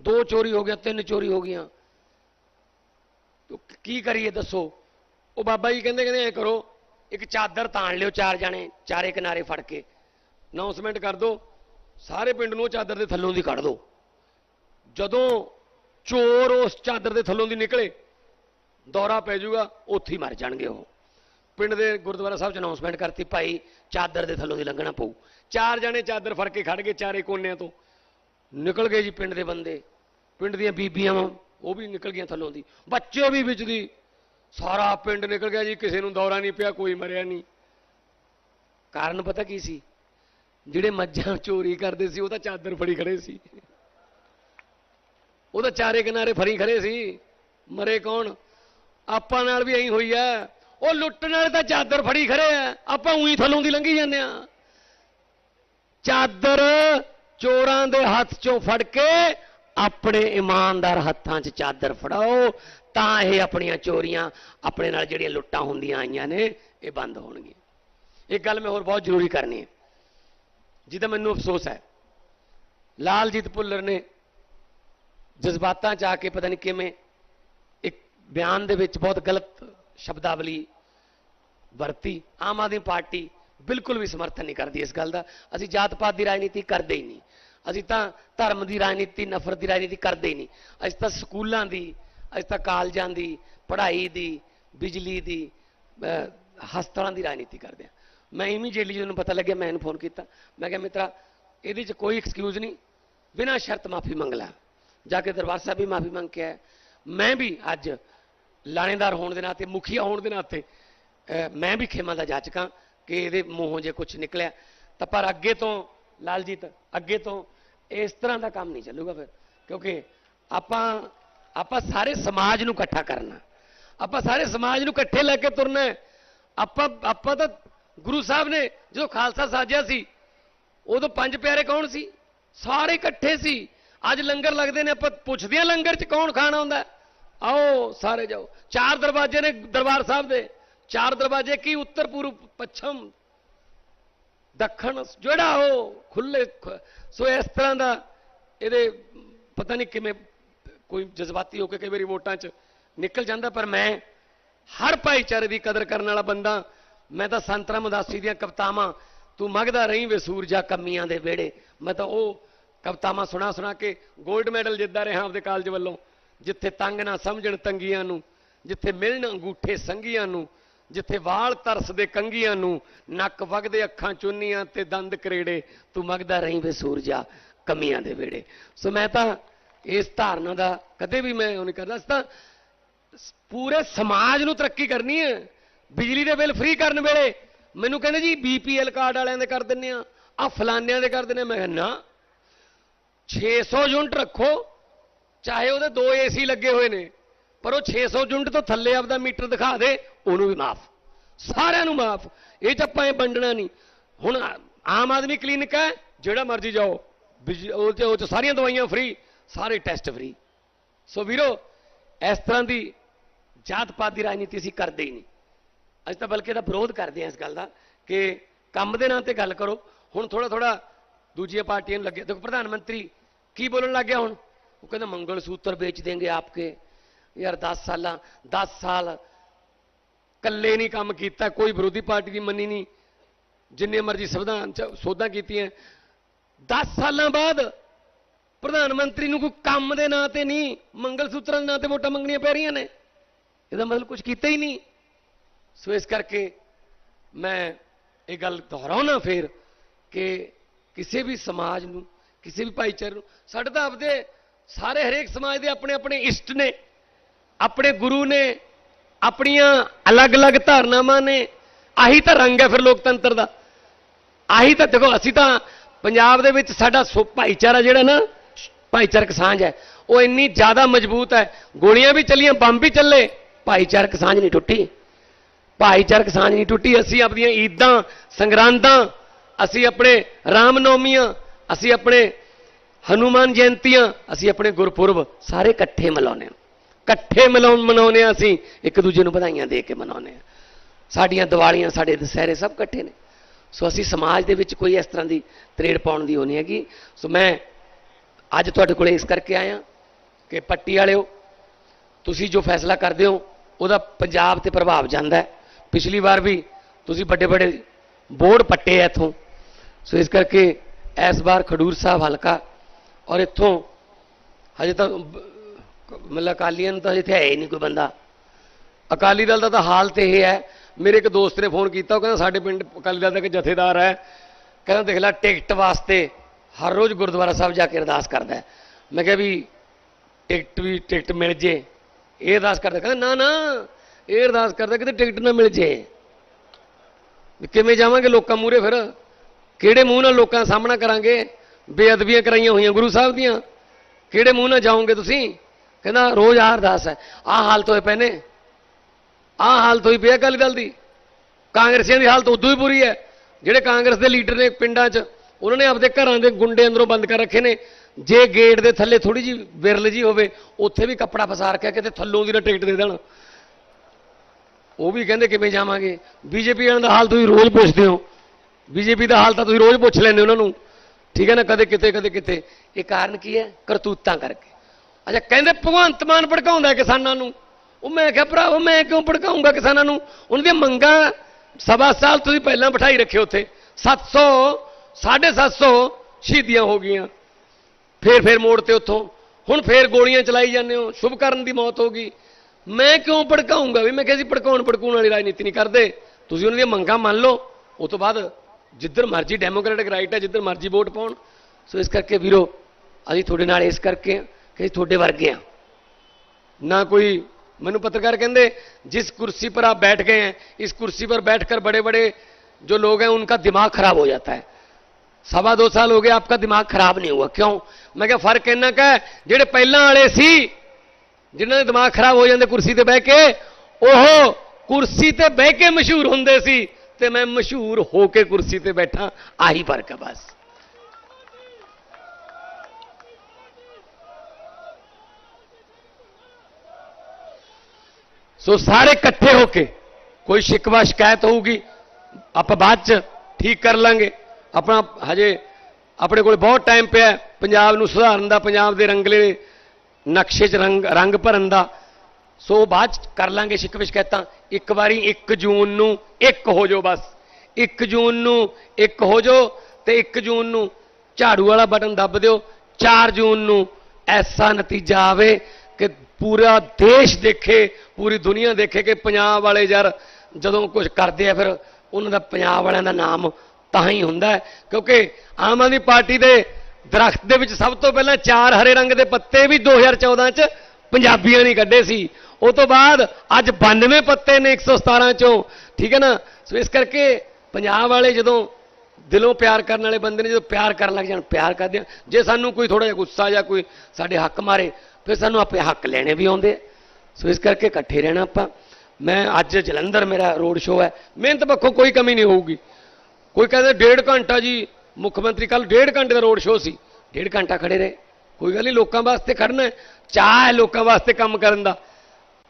ਦੋ ਚੋਰੀ ਹੋ ਗਿਆ, ਤਿੰਨ ਚੋਰੀ ਹੋ ਗਈਆਂ। ਕੀ ਕਰੀਏ ਦੱਸੋ? ਉਹ ਬਾਬਾ ਜੀ ਕਹਿੰਦੇ ਕਹਿੰਦੇ, ਐ ਕਰੋ, ਇੱਕ ਚਾਦਰ ਤਾਣ ਲਿਓ ਚਾਰ ਜਾਣੇ, ਚਾਰੇ ਕਿਨਾਰੇ ਫੜ ਕੇ। ਅਨਾਉਂਸਮੈਂਟ ਕਰ ਦਿਓ ਸਾਰੇ ਪਿੰਡ ਨੂੰ ਉਹ ਚਾਦਰ ਦੇ ਥੱਲੋਂ ਦੀ ਕੱਢ ਦਿਓ ਜਦੋਂ ਚੋਰ ਉਸ ਚਾਦਰ ਦੇ ਥੱਲੋਂ ਦੀ ਨਿਕਲੇ। ਦੌਰਾ ਪੈ ਜਾਊਗਾ, ਉੱਥੇ ਹੀ ਮਰ ਜਾਣਗੇ ਉਹ। ਪਿੰਡ ਦੇ ਗੁਰਦੁਆਰਾ ਸਾਹਿਬ ਚ ਅਨਾਉਂਸਮੈਂਟ ਕਰਤੀ, ਭਾਈ ਚਾਦਰ ਦੇ ਥੱਲੋਂ ਦੀ ਲੰਘਣਾ ਪਊ। ਚਾਰ ਜਣੇ ਚਾਦਰ ਫੜ ਕੇ ਖੜ ਗਏ ਚਾਰੇ ਕੋਨਿਆਂ ਤੋਂ। ਨਿਕਲ ਗਏ ਜੀ ਪਿੰਡ ਦੇ ਬੰਦੇ। ਪਿੰਡ ਦੀਆਂ ਬੀਬੀਆਂ ਉਹ ਵੀ ਨਿਕਲ ਗਈਆਂ ਥੱਲੋਂ ਦੀ। ਬੱਚੇ ਵੀ ਵਿੱਚ ਦੀ। ਸਾਰਾ ਪਿੰਡ ਨਿਕਲ ਗਿਆ ਜੀ, ਕਿਸੇ ਨੂੰ ਦੌਰਾ ਨਹੀਂ ਪਿਆ, ਕੋਈ ਮਰਿਆ ਨਹੀਂ। ਕਾਰਨ ਪਤਾ ਕੀ ਸੀ? ਜਿਹੜੇ ਮੱਝਾਂ ਚੋਰੀ ਕਰਦੇ ਸੀ, ਉਹ ਤਾਂ ਚਾਦਰ ਫੜੀ ਖੜੇ ਸੀ। ਉਹ ਤਾਂ ਚਾਰੇ ਕਿਨਾਰੇ ਫਰੀ ਖੜੇ ਸੀ। ਮਰੇ ਕੌਣ? ਆਪਾਂ ਨਾਲ ਵੀ ਐਂ ਹੋਈ ਐ ਉਹ ਲੁੱਟਣ ਵਾਲੇ ਤਾਂ ਚਾਦਰ ਫੜੀ ਖੜੇ ਆ। ਆਪਾਂ ਉਹੀ ਥੱਲੋਂ ਦੀ ਲੰਘੀ ਜਾਂਦੇ ਆ। ਚਾਦਰ ਚੋਰਾਂ ਦੇ ਹੱਥ ਚੋਂ ਫੜ ਕੇ ਆਪਣੇ ਇਮਾਨਦਾਰ ਹੱਥਾਂ 'ਚ ਚਾਦਰ ਫੜਾਓ, ਤਾਂ ਇਹ ਆਪਣੀਆਂ ਚੋਰੀਆਂ, ਆਪਣੇ ਨਾਲ ਜਿਹੜੀਆਂ ਲੁੱਟਾਂ ਹੁੰਦੀਆਂ ਆਈਆਂ ਨੇ, ਇਹ ਬੰਦ ਹੋਣਗੀਆਂ। ਇੱਕ ਗੱਲ ਮੈਂ ਹੋਰ ਬਹੁਤ ਜ਼ਰੂਰੀ ਕਰਨੀ ਹੈ। ਜਿਹਦਾ ਮੈਨੂੰ ਅਫਸੋਸ ਹੈ। ਲਾਲਜੀਤ ਭੁੱਲਰ ਨੇ ਜਜ਼ਬਾਤਾਂ 'ਚ ਆ ਕੇ ਪਤਾ ਨਹੀਂ ਕਿਵੇਂ ਇੱਕ ਬਿਆਨ ਦੇ ਵਿੱਚ ਬਹੁਤ ਗਲਤ ਸ਼ਬਦਾਵਲੀ ਵਰਤੀ, ਆਮ ਆਦਮੀ ਪਾਰਟੀ ਬਿਲਕੁਲ ਵੀ ਸਮਰਥਨ ਨਹੀਂ ਕਰਦੀ ਇਸ ਗੱਲ ਦਾ। ਅਸੀਂ ਜਾਤ ਪਾਤ ਦੀ ਰਾਜਨੀਤੀ ਕਰਦੇ ਹੀ ਨਹੀਂ। ਅਸੀਂ ਤਾਂ ਧਰਮ ਦੀ ਰਾਜਨੀਤੀ, ਨਫ਼ਰਤ ਦੀ ਰਾਜਨੀਤੀ ਕਰਦੇ ਹੀ ਨਹੀਂ। ਅਸੀਂ ਤਾਂ ਸਕੂਲਾਂ ਦੀ, ਅਸੀਂ ਤਾਂ ਕਾਲਜਾਂ ਦੀ, ਪੜ੍ਹਾਈ ਦੀ, ਬਿਜਲੀ ਦੀ ਹਸਪਤਾਲਾਂ ਦੀ ਰਾਜਨੀਤੀ ਕਰਦੇ ਹਾਂ। ਮੈਂ ਇਮੀਡੀਏਟਲੀ ਜਦੋਂ ਪਤਾ ਲੱਗਿਆ, ਮੈਂ ਇਹਨੂੰ ਫੋਨ ਕੀਤਾ। ਮੈਂ ਕਿਹਾ, ਮਿੱਤਰਾ, ਇਹਦੇ 'ਚ ਕੋਈ ਐਕਸਕਿਊਜ਼ ਨਹੀਂ। ਬਿਨਾਂ ਸ਼ਰਤ ਮਾਫੀ ਮੰਗ ਲੈ। ਜਾ ਕੇ ਦਰਬਾਰ ਸਾਹਿਬ ਵੀ ਮਾਫੀ ਮੰਗ ਕੇ ਆਇਆ। ਮੈਂ ਵੀ ਅੱਜ ਲਾਣੇਦਾਰ ਹੋਣ ਦੇ ਨਾਤੇ, ਮੁਖੀਆ ਹੋਣ ਦੇ ਨਾਤੇ ਮੈਂ ਵੀ ਖੇਮਾ ਦਾ ਜਾਚਕਾਂ ਕਿ ਇਹਦੇ ਮੂੰਹੋਂ ਜੇ ਕੁਝ ਨਿਕਲਿਆ। ਤਾਂ ਪਰ ਅੱਗੇ ਤੋਂ, ਲਾਲਜੀਤ, ਅੱਗੇ ਤੋਂ ਇਸ ਤਰ੍ਹਾਂ ਦਾ ਕੰਮ ਨਹੀਂ ਚੱਲੂਗਾ ਫਿਰ। ਕਿਉਂਕਿ ਆਪਾਂ ਆਪਾਂ ਸਾਰੇ ਸਮਾਜ ਨੂੰ ਇਕੱਠਾ ਕਰਨਾ। ਆਪਾਂ ਸਾਰੇ ਸਮਾਜ ਨੂੰ ਇਕੱਠੇ ਲੈ ਕੇ ਤੁਰਨਾ ਆਪਾਂ ਆਪਾਂ ਤਾਂ ਗੁਰੂ ਸਾਹਿਬ ਨੇ ਜਦੋਂ ਖਾਲਸਾ ਸਾਜਿਆ ਸੀ, ਉਦੋਂ ਪੰਜ ਪਿਆਰੇ ਕੌਣ ਸੀ? ਸਾਰੇ ਇਕੱਠੇ ਸੀ। ਅੱਜ ਲੰਗਰ ਲੱਗਦੇ ਨੇ, ਆਪਾਂ ਪੁੱਛਦੇ ਹਾਂ ਲੰਗਰ 'ਚ ਕੌਣ ਖਾਣਾ ਹੁੰਦਾ? ਆਓ ਸਾਰੇ ਜਾਓ। ਚਾਰ ਦਰਵਾਜ਼ੇ ਨੇ ਦਰਬਾਰ ਸਾਹਿਬ ਦੇ। ਚਾਰ ਦਰਵਾਜ਼ੇ ਕੀ? ਉੱਤਰ ਪੂਰਬ, ਪੱਛਮ, ਦੱਖਣ, ਜਿਹੜਾ ਉਹ ਖੁੱਲੇ ਸੋ ਇਸ ਤਰ੍ਹਾਂ ਦਾ ਇਹਦੇ ਪਤਾ ਨਹੀਂ ਕਿਵੇਂ ਕੋਈ ਜਜ਼ਬਾਤੀ ਹੋ ਕੇ ਕਈ ਵਾਰੀ ਵੋਟਾਂ 'ਚ ਨਿਕਲ ਜਾਂਦਾ, ਪਰ ਮੈਂ ਹਰ ਭਾਈਚਾਰੇ ਦੀ ਕਦਰ ਕਰਨ ਵਾਲਾ ਬੰਦਾ, ਮੈਂ ਤਾਂ ਸੰਤ ਰਾਮ ਉਦਾਸੀ ਦੀਆਂ ਕਵਿਤਾਵਾਂ, ਤੂੰ ਮੰਗਦਾ ਰਹੀਂ ਵੇ ਸੂਰਜਾ ਕਮੀਆਂ ਦੇ ਵਿਹੜੇ। ਮੈਂ ਤਾਂ ਉਹ ਕਵਿਤਾਵਾਂ ਸੁਣਾ ਸੁਣਾ ਕੇ 골ਡ ਮੈਡਲ ਜਿੱਤਦਾ ਰਿਹਾ ਆਪਦੇ ਕਾਲਜ ਵੱਲੋਂ। ਜਿੱਥੇ ਤੰਗ ਨਾ ਸਮਝਣ ਤੰਗੀਆਂ ਨੂੰ, ਜਿੱਥੇ ਮਿਲਣ ਅੰਗੂਠੇ ਸੰਗੀਆਂ ਨੂੰ, ਜਿੱਥੇ ਵਾਲ ਤਰਸਦੇ ਕੰਗੀਆਂ ਨੂੰ, ਨੱਕ ਵਗਦੇ ਅੱਖਾਂ ਚੁੰਨੀਆਂ ਤੇ ਦੰਦ ਕਰੇੜੇ, ਤੂੰ ਮਗਦਾ ਰਹੀਂ ਵੇ ਸੂਰਜਾ ਕਮੀਆਂ ਦੇ ਵੇੜੇ ਸੋ ਮੈਂ ਤਾਂ ਇਸ ਧਾਰਨਾ ਦਾ ਕਦੇ ਵੀ ਮੈਂ ਉਹ ਨਹੀਂ ਕਰਦਾ। ਤਾਂ ਪੂਰੇ ਸਮਾਜ ਨੂੰ ਤਰੱਕੀ ਕਰਨੀ ਹੈ। ਬਿਜਲੀ ਦੇ ਬਿੱਲ ਫ੍ਰੀ ਕਰਨ ਵੇਲੇ ਮੈਨੂੰ ਕਹਿੰਦੇ ਜੀ ਬੀਪੀਐਲ ਕਾਰਡ ਵਾਲਿਆਂ ਦੇ ਕਰ ਦਿੰਨੇ ਆ ਆ ਫਲਾਨਿਆਂ ਦੇ ਕਰ ਦਿੰਨੇ ਆ। ਮੈਂ ਕਿਹਾ ਨਾ 600 ਯੂਨਿਟ ਰੱਖੋ, ਚਾਹੇ ਉਹਦੇ ਦੋ ਏਸੀ ਲੱਗੇ ਹੋਏ ਨੇ, ਪਰ ਉਹ 600 ਯੂਨਿਟ ਤੋਂ ਥੱਲੇ ਆਪਦਾ ਮੀਟਰ ਦਿਖਾ ਦੇ, ਉਹਨੂੰ ਵੀ ਮਾਫ। ਸਾਰਿਆਂ ਨੂੰ ਮਾਫ। ਇਹ ਚ ਆਪਾਂ ਇਹ ਵੰਡਣਾ ਨਹੀਂ। ਹੁਣ ਆਮ ਆਦਮੀ ਕਲੀਨਿਕ ਹੈ, ਜਿਹੜਾ ਮਰਜ਼ੀ ਜਾਓ, ਬਿਜ- ਉਹ ਚ ਉਹ ਚ ਸਾਰੀਆਂ ਦਵਾਈਆਂ ਫ੍ਰੀ ਸਾਰੇ ਟੈਸਟ ਫ੍ਰੀ ਸੋ ਵੀਰੋ, ਇਸ ਤਰ੍ਹਾਂ ਦੀ ਜਾਤ ਪਾਤ ਦੀ ਰਾਜਨੀਤੀ ਅਸੀਂ ਕਰਦੇ ਹੀ ਨਹੀਂ। ਅਸੀਂ ਤਾਂ ਬਲਕਿ ਇਹਦਾ ਵਿਰੋਧ ਕਰਦੇ ਹਾਂ ਇਸ ਗੱਲ ਦਾ, ਕਿ ਕੰਮ ਦੇ ਨਾਂ ਤੇ ਗੱਲ ਕਰੋ। ਹੁਣ ਥੋੜਾ ਥੋੜਾ ਦੂਜੀਆਂ ਪਾਰਟੀਆਂ ਨੂੰ ਲੱਗੇ। ਦੇਖੋ ਪ੍ਰਧਾਨ ਮੰਤਰੀ ਕੀ ਬੋਲਣ ਲੱਗ ਗਿਆ ਹੁਣ? ਉਹ ਕਹਿੰਦਾ ਮੰਗਲ ਸੂਤਰ ਵੇਚ ਦੇਂਗੇ ਆਪਕੇ। ਯਾਰ 10 ਸਾਲਾਂ 10 ਸਾਲ ਕੱਲੇ ਨਹੀਂ ਕੰਮ ਕੀਤਾ, ਕੋਈ ਵਿਰੋਧੀ ਪਾਰਟੀ ਦੀ ਮੰਨੀ ਨਹੀਂ। ਜਿੰਨੇ ਮਰਜ਼ੀ ਸੰਵਿਧਾਨ ਚ ਸੋਧਾਂ ਕੀਤੀਆਂ। 10 ਸਾਲਾਂ ਬਾਅਦ ਪ੍ਰਧਾਨ ਮੰਤਰੀ ਨੂੰ ਕੋਈ ਕੰਮ ਦੇ ਨਾਂ ਤੇ ਨਹੀਂ, ਮੰਗਲ ਸੂਤਰਾਂ ਦੇ ਨਾਂ ਤੇ ਵੋਟਾਂ ਮੰਗਣੀਆਂ ਪੈ ਰਹੀਆਂ ਨੇ। ਇਹਦਾ ਮਤਲਬ ਕੁਝ ਕੀਤਾ ਹੀ ਨਹੀਂ। ਸੋ ਇਸ ਕਰਕੇ ਮੈਂ ਇਹ ਗੱਲ ਦੁਹਰਾਉਣਾ ਫੇਰ ਕਿ ਕਿਸੇ ਵੀ ਸਮਾਜ ਨੂੰ, ਕਿਸੇ ਵੀ ਭਾਈਚਾਰੇ ਨੂੰ, ਸਾਡੇ ਤਾਂ ਆਪਦੇ ਸਾਰੇ ਹਰੇਕ ਸਮਾਜ ਦੇ ਆਪਣੇ ਆਪਣੇ ਇਸ਼ਟ ਨੇ, ਆਪਣੇ ਗੁਰੂ ਨੇ, ਆਪਣੀਆਂ ਅਲੱਗ-ਅਲੱਗ ਧਾਰਨਾਵਾਂ ਨੇ, ਆਹੀ ਤਾਂ ਰੰਗ ਹੈ ਫਿਰ ਲੋਕਤੰਤਰ ਦਾ। ਆਹੀ ਤਾਂ ਦੇਖੋ, ਅਸੀਂ ਤਾਂ ਪੰਜਾਬ ਦੇ ਵਿੱਚ ਸਾਡਾ ਸੋ- ਭਾਈਚਾਰਾ ਜਿਹੜਾ ਨਾ, ਭਾਈਚਾਰਕ ਸਾਂਝ ਹੈ, ਉਹ ਇੰਨੀ ਜ਼ਿਆਦਾ ਮਜ਼ਬੂਤ ਹੈ। ਗੋਲੀਆਂ ਵੀ ਚੱਲੀਆਂ, ਬੰਬ ਵੀ ਚੱਲੇ, ਭਾਈਚਾਰਕ ਸਾਂਝ ਨਹੀਂ ਟੁੱਟੀ। ਭਾਈਚਾਰਕ ਸਾਂਝ ਨਹੀਂ ਟੁੱਟੀ, ਅਸੀਂ ਆਪਣੀਆਂ ਈਦਾਂ, ਸੰਗਰਾਂਦਾਂ ਅਸੀਂ ਆਪਣੇ ਰਾਮਨੌਮੀਆਂ, ਅਸੀਂ ਆਪਣੇ ਹਨੂਮਾਨ ਜਯੰਤੀਆਂ, ਅਸੀਂ ਆਪਣੇ ਗੁਰਪੁਰਬ ਸਾਰੇ ਇਕੱਠੇ ਮਨਾਉਂਦੇ ਹਾਂ। ਇਕੱਠੇ ਮਨਾਉ ਮਨਾਉਂਦੇ ਹਾਂ ਅਸੀਂ, ਇੱਕ ਦੂਜੇ ਨੂੰ ਵਧਾਈਆਂ ਦੇ ਕੇ ਮਨਾਉਂਦੇ ਹਾਂ। ਸਾਡੀਆਂ ਦੀਵਾਲੀਆਂ, ਸਾਡੇ ਦੁਸਹਿਰੇ ਸਭ ਇਕੱਠੇ ਨੇ। ਸੋ ਅਸੀਂ ਸਮਾਜ ਦੇ ਵਿੱਚ ਕੋਈ ਇਸ ਤਰ੍ਹਾਂ ਦੀ ਤਰੇੜ ਪਾਉਣ ਦੀ ਉਹ ਨਹੀਂ ਹੈਗੀ। ਸੋ ਮੈਂ ਅੱਜ ਤੁਹਾਡੇ ਕੋਲੇ ਇਸ ਕਰਕੇ ਆਇਆ ਕਿ ਪੱਟੀ ਵਾਲਿਓ, ਤੁਸੀਂ ਜੋ ਫੈਸਲਾ ਕਰਦੇ ਹੋ, ਉਹਦਾ ਪੰਜਾਬ ਤੇ ਪ੍ਰਭਾਵ ਜਾਂਦਾ ਹੈ। ਪਿਛਲੀ ਵਾਰ ਵੀ ਤੁਸੀਂ ਵੱਡੇ ਵੱਡੇ ਬੋਰਡ ਪੱਟੇ ਆ ਇੱਥੋਂ। ਸੋ ਇਸ ਕਰਕੇ ਇਸ ਵਾਰ ਖਡੂਰ ਸਾਹਿਬ ਹਲਕਾ ਔਰ ਇੱਥੋਂ ਹਜੇ ਤਾਂ ਬ- ਮਤਲਬ ਅਕਾਲੀਆਂ ਨੂੰ ਤਾਂ ਹਜੇ ਇੱਥੇ ਹੈ ਹੀ ਨਹੀਂ ਕੋਈ ਬੰਦਾ ਅਕਾਲੀ ਦਲ ਦਾ ਤਾਂ ਹਾਲ ਤੇ ਇਹ ਹੈ ਮੇਰੇ ਇੱਕ ਦੋਸਤ ਨੇ ਫੋਨ ਕੀਤਾ ਉਹ ਕਹਿੰਦਾ ਸਾਡੇ ਪਿੰਡ ਅਕਾਲੀ ਦਲ ਦਾ ਇੱਕ ਜਥੇਦਾਰ ਹੈ ਕਹਿੰਦਾ ਦੇਖ ਲੈ ਟਿਕਟ ਵਾਸਤੇ ਹਰ ਰੋਜ਼ ਗੁਰਦੁਆਰਾ ਸਾਹਿਬ ਜਾ ਕੇ ਅਰਦਾਸ ਕਰਦਾ ਹੈ ਮੈਂ ਕਿਹਾ ਵੀ ਟਿਕਟ ਵੀ ਟਿਕਟ ਮਿਲ ਜੇ ਇਹ ਅਰਦਾਸ ਕਰਦਾ ਕਹਿੰਦਾ ਨਾ ਨਾ ਇਹ ਅਰਦਾਸ ਕਰਦਾ ਕਿਤੇ ਟਿਕਟ ਨਾ ਮਿਲ ਜੇ ਵੀ ਕਿਵੇਂ ਜਾਵਾਂਗੇ ਲੋਕਾਂ ਮੂਹਰੇ ਫਿਰ ਕਿਹੜੇ ਮੂੰਹ ਨਾਲ ਲੋਕਾਂ ਦਾ ਸਾਹਮਣਾ ਕਰਾਂਗੇ? ਬੇਅਦਬੀਆਂ ਕਰਾਈਆਂ ਹੋਈਆਂ ਗੁਰੂ ਸਾਹਿਬ ਦੀਆਂ। ਕਿਹੜੇ ਮੂੰਹ ਨਾਲ ਜਾਓਗੇ ਤੁਸੀਂ? ਕਹਿੰਦਾ, ਰੋਜ਼ ਆਹ ਅਰਦਾਸ ਹੈ। ਆਹ ਹਾਲਤ ਹੋਏ ਪਏ ਨੇ। ਆਹ ਹਾਲਤ ਹੋਈ ਪਈ ਹੈ ਅਕਾਲੀ ਦਲ ਦੀ। ਕਾਂਗਰਸੀਆਂ ਦੀ ਹਾਲਤ ਉਦੋਂ ਹੀ ਬੁਰੀ ਹੈ, ਜਿਹੜੇ ਕਾਂਗਰਸ ਦੇ ਲੀਡਰ ਨੇ ਪਿੰਡਾਂ 'ਚ, ਉਹਨਾਂ ਨੇ ਆਪਦੇ ਘਰਾਂ ਦੇ ਗੁੰਡੇ ਅੰਦਰੋਂ ਬੰਦ ਕਰ ਰੱਖੇ ਨੇ। ਜੇ ਗੇਟ ਦੇ ਥੱਲੇ ਥੋੜੀ ਜੀ ਵਿਰਲ ਜੀ ਹੋਵੇ, ਉੱਥੇ ਵੀ ਕੱਪੜਾ ਫਸਾ ਰੱਖਿਆ, ਕਿਤੇ ਥੱਲੋਂ ਦੀ ਨਾ ਟਿਕਟ ਦੇ ਦੇਣ। ਉਹ ਵੀ ਕਹਿੰਦੇ ਕਿਵੇਂ ਜਾਵਾਂਗੇ? ਬੀਜੇਪੀ ਵਾਲਿਆਂ ਦਾ ਹਾਲ ਤੁਸੀਂ ਰੋਜ਼ ਪੁੱਛਦੇ ਹੋ। ਬੀਜੇਪੀ ਦਾ ਹਾਲ ਤਾਂ ਤੁਸੀਂ ਰੋਜ਼ ਪੁੱਛ ਲੈਂਦੇ ਹੋ ਉਹਨਾਂ ਨੂੰ। ਠੀਕ ਹੈ ਨਾ, ਕਦੇ ਕਿਤੇ ਕਦੇ ਕਿਤੇ। ਇਹ ਕਾਰਨ ਕੀ ਹੈ? ਕਰਤੂਤਾਂ ਕਰਕੇ। ਅੱਛਾ, ਕਹਿੰਦੇ ਭਗਵੰਤ ਮਾਨ ਭੜਕਾਉਂਦਾ ਕਿਸਾਨਾਂ ਨੂੰ। ਉਹ ਮੈਂ ਕਿਹਾ ਭਰਾਵੋ ਮੈਂ ਕਿਉਂ ਭੜਕਾਉਂਗਾ ਕਿਸਾਨਾਂ ਨੂੰ? ਉਹਨਾਂ ਦੀਆਂ ਮੰਗਾਂ ਸਵਾ ਸਾਲ ਤੁਸੀਂ ਪਹਿਲਾਂ ਬਿਠਾਈ ਰੱਖੇ ਉੱਥੇ। 700 750 ਸ਼ਹੀਦੀਆਂ ਹੋ ਗਈਆਂ। ਫੇਰ ਫੇਰ ਮੋੜ ਤੇ ਉੱਥੋਂ। ਹੁਣ ਫੇਰ ਗੋਲੀਆਂ ਚਲਾਈ ਜਾਂਦੇ ਹੋ। ਸ਼ੁਭਕਰਨ ਦੀ ਮੌਤ ਹੋ ਗਈ। ਮੈਂ ਕਿਉਂ ਭੜਕਾਉਂਗਾ? ਵੀ ਮੈਂ ਕਿਹਾ ਸੀ ਭੜਕਾਉਣ ਭੜਕਾਉਣ ਵਾਲੀ ਰਾਜਨੀਤੀ ਨਹੀਂ ਕਰਦੇ। ਤੁਸੀਂ ਉਹਨਾਂ ਦੀਆਂ ਮੰਗਾਂ ਮੰਨ ਲਓ। ਉਸ ਤੋਂ ਬਾਅਦ ਜਿੱਧਰ ਮਰਜ਼ੀ ਡੈਮੋਕ੍ਰੈਟਿਕ ਰਾਈਟ ਹੈ ਜਿੱਧਰ ਮਰਜ਼ੀ ਵੋਟ ਪਾਉਣ ਸੋ ਇਸ ਕਰਕੇ ਵੀਰੋ ਅਸੀਂ ਤੁਹਾਡੇ ਨਾਲ ਇਸ ਕਰਕੇ ਹਾਂ ਕਿ ਅਸੀਂ ਤੁਹਾਡੇ ਵਰਗੇ ਆ ना कोई मैंने पत्रकार कहते जिस कुर्सी पर आप बैठ गए हैं इस कुर्सी पर बैठकर बड़े बड़े जो लोग हैं उनका दिमाग खराब हो जाता है सवा दो साल हो गए आपका दिमाग खराब नहीं हुआ क्यों मैं क्या फर्क कहना का है ਜਿਹੜੇ ਪਹਿਲਾਂ ਵਾਲੇ ਸੀ ਜਿਨ੍ਹਾਂ ਦੇ ਦਿਮਾਗ ਖਰਾਬ ਹੋ ਜਾਂਦੇ ਕੁਰਸੀ ਤੇ ਬਹਿ ਕੇ ਉਹ ਕੁਰਸੀ ਤੇ ਬਹਿ ਕੇ ਮਸ਼ਹੂਰ ਹੁੰਦੇ ਸੀ ਤੇ ਮੈਂ ਮਸ਼ਹੂਰ ਹੋ ਕੇ ਕੁਰਸੀ ਤੇ ਬੈਠਾ, ਆਹੀ ਫ਼ਰਕ ਹੈ ਬਸ। ਸੋ ਸਾਰੇ ਇਕੱਠੇ ਹੋ ਕੇ ਕੋਈ ਸ਼ਿਕਵਾ ਸ਼ਿਕਾਇਤ ਹੋਊਗੀ, ਆਪਾਂ ਬਾਅਦ ਚ ਠੀਕ ਕਰ ਲਾਂਗੇ। ਆਪਣਾ ਹਜੇ ਆਪਣੇ ਕੋਲ ਬਹੁਤ ਟਾਈਮ ਪਿਆ ਪੰਜਾਬ ਨੂੰ ਸੁਧਾਰਨ ਦਾ, ਪੰਜਾਬ ਦੇ ਰੰਗਲੇ ਨਕਸ਼ੇ 'ਚ ਰੰਗ ਰੰਗ ਭਰਨ ਦਾ। ਸੋ ਬਾਅਦ ਚ ਕਰ ਲਾਂਗੇ ਸ਼ਿਕਵੇ ਸ਼ਿਕਾਇਤਾਂ। ਇੱਕ ਵਾਰੀ 1 ਜੂਨ ਨੂੰ ਇੱਕ ਹੋ ਜਾਓ ਬਸ। 1 ਜੂਨ ਨੂੰ ਇੱਕ ਹੋ ਜਾਓ ਤੇ 1 ਜੂਨ ਨੂੰ ਝਾੜੂ ਵਾਲਾ ਬਟਨ ਦੱਬ ਦਿਓ। 4 ਜੂਨ ਨੂੰ ਐਸਾ ਨਤੀਜਾ ਆਵੇ ਕਿ ਪੂਰਾ ਦੇਸ਼ ਦੇਖੇ, ਪੂਰੀ ਦੁਨੀਆ ਦੇਖੇ ਕਿ ਪੰਜਾਬ ਵਾਲੇ ਯਾਰ ਜਦੋਂ ਕੁਝ ਕਰਦੇ ਆ ਫਿਰ ਉਹਨਾਂ ਦਾ ਪੰਜਾਬ ਵਾਲਿਆਂ ਦਾ ਨਾਮ ਤਾਂ ਹੀ ਹੁੰਦਾ ਕਿਉਂਕਿ ਆਮ ਆਦਮੀ ਪਾਰਟੀ ਦੇ ਦਰਖਤ ਦੇ ਵਿੱਚ ਸਭ ਤੋਂ ਪਹਿਲਾਂ ਚਾਰ ਹਰੇ ਰੰਗ ਦੇ ਪੱਤੇ ਵੀ 2014 ਚ ਪੰਜਾਬੀਆਂ ਨੇ ਕੱਢੇ ਸੀ। ਉਹ ਤੋਂ ਬਾਅਦ ਅੱਜ 92 ਪੱਤੇ ਨੇ 117 ਚੋਂ, ਠੀਕ ਹੈ ਨਾ? ਸੋ ਇਸ ਕਰਕੇ ਪੰਜਾਬ ਵਾਲੇ ਜਦੋਂ ਦਿਲੋਂ ਪਿਆਰ ਕਰਨ ਵਾਲੇ ਬੰਦੇ ਨੇ, ਜਦੋਂ ਪਿਆਰ ਕਰਨ ਲੱਗ ਜਾਣ, ਪਿਆਰ ਕਰਦੇ ਆ। ਜੇ ਸਾਨੂੰ ਕੋਈ ਥੋੜਾ ਜਿਹਾ ਗੁੱਸਾ ਜਾਂ ਕੋਈ ਸਾਡੇ ਹੱਕ ਮਾਰੇ, ਫਿਰ ਸਾਨੂੰ ਆਪੇ ਹੱਕ ਲੈਣੇ ਵੀ ਆਉਂਦੇ ਸੋ ਇਸ ਕਰਕੇ ਇਕੱਠੇ ਰਹਿਣਾ ਆਪਾਂ। ਮੈਂ ਅੱਜ ਜਲੰਧਰ ਮੇਰਾ ਰੋਡ ਸ਼ੋਅ ਹੈ। ਮਿਹਨਤ ਪੱਖੋਂ ਕੋਈ ਕਮੀ ਨਹੀਂ ਹੋਊਗੀ। ਕੋਈ ਕਹਿੰਦਾ ਡੇਢ ਘੰਟਾ ਜੀ, ਮੁੱਖ ਮੰਤਰੀ ਕੱਲ ਡੇਢ ਘੰਟੇ ਦਾ ਰੋਡ ਸ਼ੋਅ ਸੀ। ਡੇਢ ਘੰਟਾ ਖੜੇ ਰਹੇ। ਕੋਈ ਗੱਲ ਨਹੀਂ, ਲੋਕਾਂ ਵਾਸਤੇ ਖੜਨਾ ਹੈ। ਚਾਹ ਹੈ ਲੋਕਾਂ ਵਾਸਤੇ ਕੰਮ ਕਰਨ ਦਾ।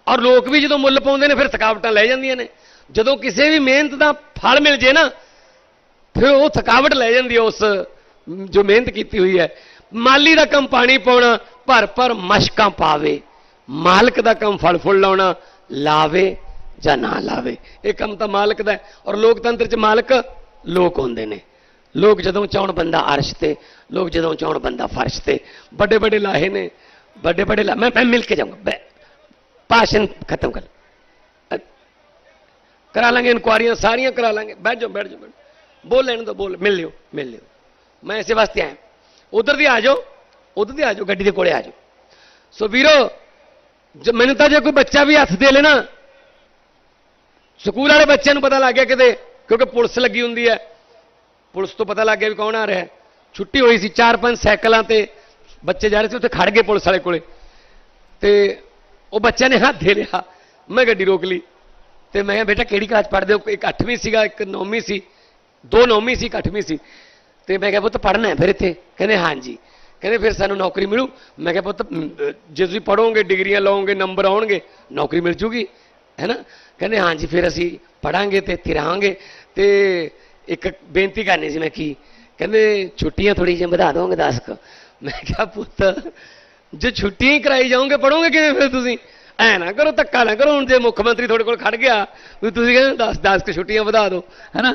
ਔਰ ਲੋਕ ਵੀ ਜਦੋਂ ਮੁੱਲ ਪਾਉਂਦੇ ਨੇ, ਫਿਰ ਥਕਾਵਟਾਂ ਲੈ ਜਾਂਦੀਆਂ ਨੇ। ਜਦੋਂ ਕਿਸੇ ਵੀ ਮਿਹਨਤ ਦਾ ਫਲ ਮਿਲ ਜੇ ਨਾ, ਫਿਰ ਉਹ ਥਕਾਵਟ ਲੈ ਜਾਂਦੀ ਹੈ ਉਸ, ਜੋ ਮਿਹਨਤ ਕੀਤੀ ਹੋਈ ਹੈ। ਮਾਲੀ ਦਾ ਕੰਮ ਪਾਣੀ ਪਾਉਣਾ, ਭਰ ਭਰ ਮਸ਼ਕਾਂ ਪਾਵੇ। ਮਾਲਕ ਦਾ ਕੰਮ ਫਲ ਫੁੱਲ ਲਾਉਣਾ, ਲਾਵੇ ਜਾਂ ਨਾ ਲਾਵੇ। ਇਹ ਕੰਮ ਤਾਂ ਮਾਲਕ ਦਾ ਔਰ ਲੋਕਤੰਤਰ 'ਚ ਮਾਲਕ ਲੋਕ ਹੁੰਦੇ ਨੇ। ਲੋਕ ਜਦੋਂ ਚਾਹਣ ਬੰਦਾ ਅਰਸ਼ ਤੇ, ਲੋਕ ਜਦੋਂ ਚਾਹਣ ਬੰਦਾ ਫਰਸ਼ ਤੇ, ਵੱਡੇ ਵੱਡੇ ਲਾਹੇ ਨੇ, ਵੱਡੇ ਵੱਡੇ ਲਾ- ਮੈਂ ਮੈਂ ਮਿਲ ਕੇ ਜਾਊਂਗਾ। ਬੈ- ਭਾਸ਼ਣ ਖਤਮ ਕਰ। ਕਰਾ ਲਾਂਗੇ ਇਨਕੁਆਰੀਆਂ, ਸਾਰੀਆਂ ਕਰਾ ਲਾਂਗੇ। ਬੈਠ ਜਾਓ ਬੈਠ ਜਾਓ ਬੈਠ ਜਾਓ। ਬੋਲ ਲੈਣ ਦੋ, ਬੋਲ, ਮਿਲ ਲਿਓ ਮਿਲ ਲਿਓ। ਮੈਂ ਇਸੇ ਵਾਸਤੇ ਆਇਆ। ਉਧਰ ਦੀ ਆ ਜਾਓ, ਉਧਰ ਦੀ ਆ ਜਾਓ, ਗੱਡੀ ਦੇ ਕੋਲੇ ਆ ਜਾਓ। ਸੋ ਵੀਰੋ, ਜੇ ਮੈਨੂੰ ਤਾਂ ਜੇ ਕੋਈ ਬੱਚਾ ਵੀ ਹੱਥ ਦੇ ਲੈਣਾ ਸਕੂਲ ਵਾਲੇ ਬੱਚਿਆਂ ਨੂੰ ਪਤਾ ਲੱਗ ਗਿਆ ਕਿਤੇ, ਕਿਉਂਕਿ ਪੁਲਿਸ ਲੱਗੀ ਹੁੰਦੀ ਹੈ। ਪੁਲਿਸ ਤੋਂ ਪਤਾ ਲੱਗ ਗਿਆ ਵੀ ਕੌਣ ਆ ਰਿਹਾ ਛੁੱਟੀ ਹੋਈ ਸੀ, ਚਾਰ ਪੰਜ ਸਾਈਕਲਾਂ ਤੇ ਬੱਚੇ ਜਾ ਰਹੇ ਸੀ, ਉੱਥੇ ਖੜ ਗਏ ਪੁਲਿਸ ਵਾਲੇ ਕੋਲੇ। ਤੇ ਉਹ ਬੱਚਿਆਂ ਨੇ ਹੱਥ ਦੇ ਲਿਆ। ਮੈਂ ਗੱਡੀ ਰੋਕ ਲਈ। ਤੇ ਮੈਂ ਕਿਹਾ, ਬੇਟਾ, ਕਿਹੜੀ ਕਲਾਸ ਪੜ੍ਹਦੇ ਹੋ? ਇੱਕ 8ਵੀਂ ਸੀਗਾ, ਇੱਕ 9ਵੀਂ ਸੀ। ਦੋ 9ਵੀਂ ਸੀ, ਇੱਕ 8ਵੀਂ ਸੀ। ਤੇ ਮੈਂ ਕਿਹਾ, ਪੁੱਤ, ਪੜ੍ਹਨਾ ਹੈ ਫਿਰ ਇੱਥੇ? ਕਹਿੰਦੇ, ਹਾਂਜੀ। ਕਹਿੰਦੇ, ਫਿਰ ਸਾਨੂੰ ਨੌਕਰੀ ਮਿਲੂ। ਮੈਂ ਕਿਹਾ, ਪੁੱਤ ਜੇ ਤੁਸੀਂ ਪੜੋਗੇ ਡਿਗਰੀਆਂ ਲਓਗੇ, ਨੰਬਰ ਆਉਣਗੇ, ਨੌਕਰੀ ਮਿਲ ਜੂਗੀ। ਹੈ ਨਾ? ਕਹਿੰਦੇ, ਹਾਂਜੀ, ਫਿਰ ਅਸੀਂ ਪੜਾਂਗੇ ਤੇ ਇੱਥੇ ਰਹਾਂਗੇ। ਤੇ ਇੱਕ ਬੇਨਤੀ ਕਰਨੀ ਸੀ ਮੈਂ ਕੀ? ਕਹਿੰਦੇ, ਛੁੱਟੀਆਂ ਥੋੜੀ ਜਿਹੀ ਵਧਾ ਦੋਗੇ 10 ਕੁ। ਮੈਂ ਕਿਹਾ, ਪੁੱਤ ਜੇ ਛੁੱਟੀਆਂ ਹੀ ਕਰਾਈ ਜਾਓਗੇ ਪੜੋਗੇ ਕਿਵੇਂ ਫਿਰ ਤੁਸੀਂ? ਐ ਨਾ ਕਰੋ, ਧੱਕਾ ਨਾ ਕਰੋ, ਹੁਣ ਜੇ ਮੁੱਖ ਮੰਤਰੀ ਤੁਹਾਡੇ ਕੋਲ ਖੜ ਗਿਆ, ਵੀ ਤੁਸੀਂ ਕਹਿੰਦੇ 10 10 ਕੁ ਛੁੱਟੀਆਂ ਵਧਾ ਦਿਓ, ਹੈਨਾ?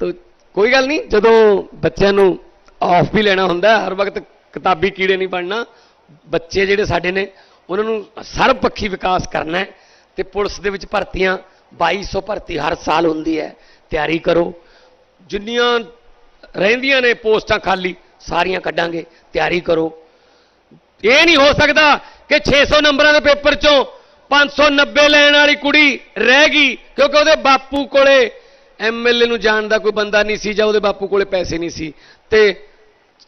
ਤਾਂ ਕੋਈ ਗੱਲ ਨਹੀਂ, ਜਦੋਂ ਬੱਚਿਆਂ ਨੂੰ ਆਫ ਵੀ ਲੈਣਾ ਹੁੰਦਾ, ਹਰ ਵਕਤ ਕਿਤਾਬੀ ਕੀੜੇ ਨਹੀਂ ਬਣਨਾ, ਬੱਚੇ ਜਿਹੜੇ ਸਾਡੇ ਨੇ, ਉਹਨਾਂ ਨੂੰ ਸਰਬ ਪੱਖੀ ਵਿਕਾਸ ਕਰਨਾ ਹੈ, ਤੇ ਪੁਲਿਸ ਦੇ ਵਿੱਚ ਭਰਤੀਆਂ 2200 ਭਰਤੀ ਹਰ ਸਾਲ ਹੁੰਦੀ ਹੈ, ਤਿਆਰੀ ਕਰੋ। ਜਿੰਨੀਆਂ ਰਹਿੰਦੀਆਂ ਨੇ ਪੋਸਟਾਂ ਖਾਲੀ, ਸਾਰੀਆਂ ਕੱਢਾਂਗੇ, ਤਿਆਰੀ ਕਰੋ। ਇਹ ਨਹੀਂ ਹੋ ਸਕਦਾ ਕਿ 600 ਨੰਬਰਾਂ ਦੇ ਪੇਪਰ ਚੋਂ 590 ਲੈਣ ਵਾਲੀ ਕੁੜੀ ਰਹਿ ਗਈ, ਕਿਉਂਕਿ ਉਹਦੇ ਬਾਪੂ ਕੋਲੇ ਐਮਐਲਏ ਨੂੰ ਜਾਣ ਦਾ ਕੋਈ ਬੰਦਾ ਨਹੀਂ ਸੀ ਜਾਂ ਉਹਦੇ ਬਾਪੂ ਕੋਲੇ ਪੈਸੇ ਨਹੀਂ ਸੀ। ਤੇ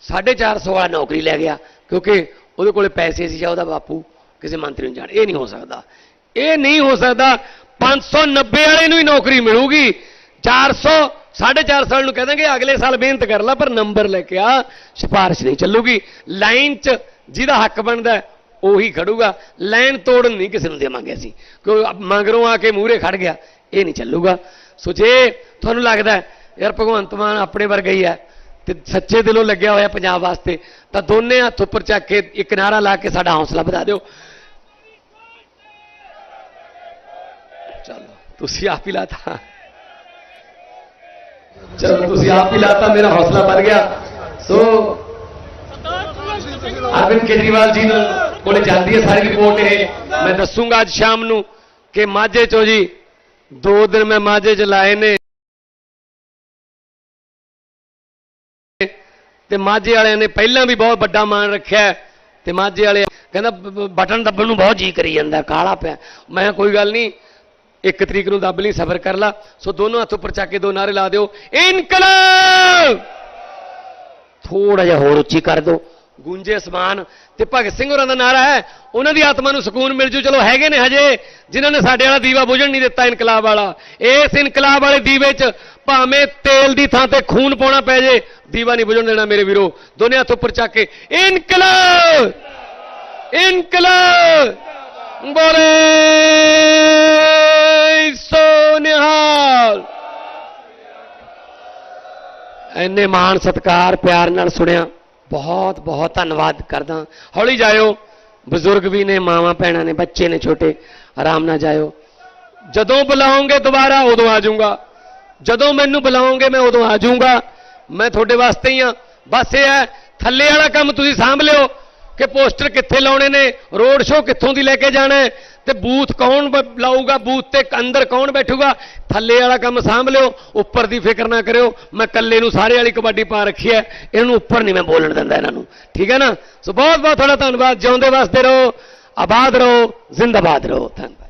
450 ਵਾਲਾ ਨੌਕਰੀ ਲੈ ਗਿਆ, ਕਿਉਂਕਿ ਉਹਦੇ ਕੋਲੇ ਪੈਸੇ ਸੀ ਜਾਂ ਉਹਦਾ ਬਾਪੂ ਕਿਸੇ ਮੰਤਰੀ ਨੂੰ ਜਾਣ। ਇਹ ਨਹੀਂ ਹੋ ਸਕਦਾ। ਇਹ ਨਹੀਂ ਹੋ ਸਕਦਾ 590 ਵਾਲੇ ਨੂੰ ਹੀ ਨੌਕਰੀ ਮਿਲੂਗੀ। 400 450 ਸਾਲ ਨੂੰ ਕਹਿ ਦਾਂਗੇ ਅਗਲੇ ਸਾਲ ਮਿਹਨਤ ਕਰ ਲੈ, ਪਰ ਨੰਬਰ ਲੈ ਕੇ ਆ, ਸਿਫਾਰਿਸ਼ ਨਹੀਂ ਚੱਲੂਗੀ। ਲਾਈਨ 'ਚ ਜਿਹਦਾ ਹੱਕ ਬਣਦਾ ਉਹੀ ਖੜੂਗਾ। ਲੈਣ ਤੋੜਨ ਨਹੀਂ ਕਿਸੇ ਨੂੰ ਦੇਵਾਂਗੇ ਅਸੀਂ ਕੋਈ ਮਗਰੋਂ ਆ ਕੇ ਮੂਹਰੇ ਖੜ ਗਿਆ, ਇਹ ਨਹੀਂ ਚੱਲੂਗਾ। ਸੋ ਜੇ ਤੁਹਾਨੂੰ ਲੱਗਦਾ ਯਾਰ ਭਗਵੰਤ ਮਾਨ ਆਪਣੇ ਵਰਗਾ ਹੀ ਹੈ, ਤੇ ਸੱਚੇ ਦਿਲੋਂ ਲੱਗਿਆ ਹੋਇਆ ਪੰਜਾਬ ਵਾਸਤੇ, ਤਾਂ ਦੋਨੇ ਹੱਥ ਉੱਪਰ ਚੱਕ ਕੇ ਇੱਕ ਨਾਰਾ ਲਾ ਕੇ ਸਾਡਾ ਹੌਸਲਾ ਵਧਾ ਦਿਓ। ਚਲੋ, ਤੁਸੀਂ ਆਪ ਹੀ ਲਾਤਾ। ਚਲੋ, ਤੁਸੀਂ ਆਪ ਹੀ ਲਾਤਾ, ਮੇਰਾ ਹੌਸਲਾ ਵੱਧ ਗਿਆ। ਸੋ ਅਰਵਿੰਦ ਕੇਜਰੀਵਾਲ ਜੀ ਨੂੰ ਕੋਲੇ ਜਾਂਦੀ ਹੈ ਸਾਰੀ ਰਿਪੋਰਟ ਇਹ। ਮੈਂ ਦੱਸੂਗਾ ਅੱਜ ਸ਼ਾਮ ਨੂੰ ਕਿ ਮਾਝੇ ਚੋਂ ਜੀ ਦੋ ਦਿਨ ਮੈਂ ਮਾਝੇ ਚ ਲਾਏ ਨੇ। ਤੇ ਮਾਝੇ ਵਾਲਿਆਂ ਨੇ ਪਹਿਲਾਂ ਵੀ ਬਹੁਤ ਵੱਡਾ ਮਾਣ ਰੱਖਿਆ ਤੇ ਮਾਝੇ ਵਾਲੇ ਕਹਿੰਦਾ ਬਟਨ ਦੱਬਣ ਨੂੰ ਬਹੁਤ ਜੀ ਕਰੀ ਜਾਂਦਾ, ਕਾਲਾ ਪਿਆ। ਮੈਂ ਕਿਹਾ ਕੋਈ ਗੱਲ ਨਹੀਂ, ਇੱਕ ਤਰੀਕ ਨੂੰ ਦੱਬ ਲਈ, ਸਬਰ ਕਰ ਲਾ। ਸੋ ਦੋਨੋਂ ਹੱਥ ਉੱਪਰ ਚੱਕ ਕੇ ਦੋ ਨਾਰੇ ਲਾ ਦਿਓ। ਇਨਕਲਾਬ! ਥੋੜਾ ਜਿਹਾ ਹੋਰ ਉੱਚੀ ਕਰ ਦਿਓ। ਗੂੰਜੇ ਅਸਮਾਨ ਤੇ ਭਗਤ ਸਿੰਘ ਹੋਰਾਂ ਦਾ ਨਾਰਾ ਹੈ, ਉਹਨਾਂ ਦੀ ਆਤਮਾ ਨੂੰ ਸਕੂਨ ਮਿਲ ਜੂ। ਚਲੋ ਹੈਗੇ ਨੇ ਹਜੇ, ਜਿਨ੍ਹਾਂ ਨੇ ਸਾਡੇ ਵਾਲਾ ਦੀਵਾ ਬੁਝਣ ਨਹੀਂ ਦਿੱਤਾ ਇਨਕਲਾਬ ਵਾਲਾ। ਇਸ ਇਨਕਲਾਬ ਵਾਲੇ ਦੀਵੇ 'ਚ ਭਾਵੇਂ ਤੇਲ ਦੀ ਥਾਂ ਤੇ ਖੂਨ ਪਾਉਣਾ ਪੈ ਜੇ, ਦੀਵਾ ਨਹੀਂ ਬੁਝਣ ਦੇਣਾ ਮੇਰੇ ਵੀਰੋ। ਦੋਨੇ ਹੱਥ ਉੱਪਰ ਚੱਕ ਕੇ, ਇਨਕਲਾਬ! ਇਨਕਲਾਬ! ਬੋਲੇ ਸੋ ਨਿਹਾਲ ਇੰਨੇ ਮਾਣ ਸਤਕਾਰ ਪਿਆਰ ਨਾਲ ਸੁਣਿਆ। ਬਹੁਤ ਬਹੁਤ ਧੰਨਵਾਦ ਕਰਦਾ ਹੌਲੀ ਜਾਇਓ। ਬਜ਼ੁਰਗ ਵੀ ਨੇ, ਮਾਵਾਂ, ਭੈਣਾਂ ਨੇ, ਬੱਚੇ ਨੇ, ਛੋਟੇ, ਆਰਾਮ ਨਾਲ ਜਾਇਓ। ਜਦੋਂ ਬੁਲਾਓਗੇ ਦੁਬਾਰਾ, ਉਦੋਂ ਆ ਜਾਊਂਗਾ। ਜਦੋਂ ਮੈਨੂੰ ਬੁਲਾਓਗੇ, ਮੈਂ ਉਦੋਂ ਆ ਜਾਊਂਗਾ। ਮੈਂ ਤੁਹਾਡੇ ਵਾਸਤੇ ਹੀ ਆ ਬਸ ਇਹ ਹੈ, ਥੱਲੇ ਵਾਲਾ ਕੰਮ ਤੁਸੀਂ ਸਾਂਭ ਲਿਓ ਕਿ ਪੋਸਟਰ ਕਿੱਥੇ ਲਾਉਣੇ ਨੇ, ਰੋਡ ਸ਼ੋਅ ਕਿੱਥੋਂ ਦੀ ਲੈ ਕੇ ਜਾਣਾ ਤੇ ਬੂਥ ਕੌਣ ਲਾਊਗਾ? ਬੂਥ ਤੇ ਅੰਦਰ ਕੌਣ ਬੈਠੂਗਾ? ਥੱਲੇ ਵਾਲਾ ਕੰਮ ਸਾਂਭ ਲਿਓ, ਉੱਪਰ ਦੀ ਫਿਕਰ ਨਾ ਕਰਿਓ। ਮੈਂ ਕੱਲੇ ਨੂੰ ਸਾਰੇ ਵਾਲੀ ਕਬੱਡੀ ਪਾ ਰੱਖੀ ਹੈ, ਇਹਨੂੰ ਉੱਪਰ ਨਹੀਂ ਮੈਂ ਬੋਲਣ ਦਿੰਦਾ ਇਹਨਾਂ ਨੂੰ। ਠੀਕ ਹੈ ਨਾ? ਸੋ ਬਹੁਤ ਬਹੁਤ ਤੁਹਾਡਾ ਧੰਨਵਾਦ। ਜਿਉਂਦੇ ਵਾਸਤੇ ਰਹੋ, ਆਬਾਦ ਰਹੋ, ਜ਼ਿੰਦਾਬਾਦ ਰਹੋ। ਧੰਨਵਾਦ।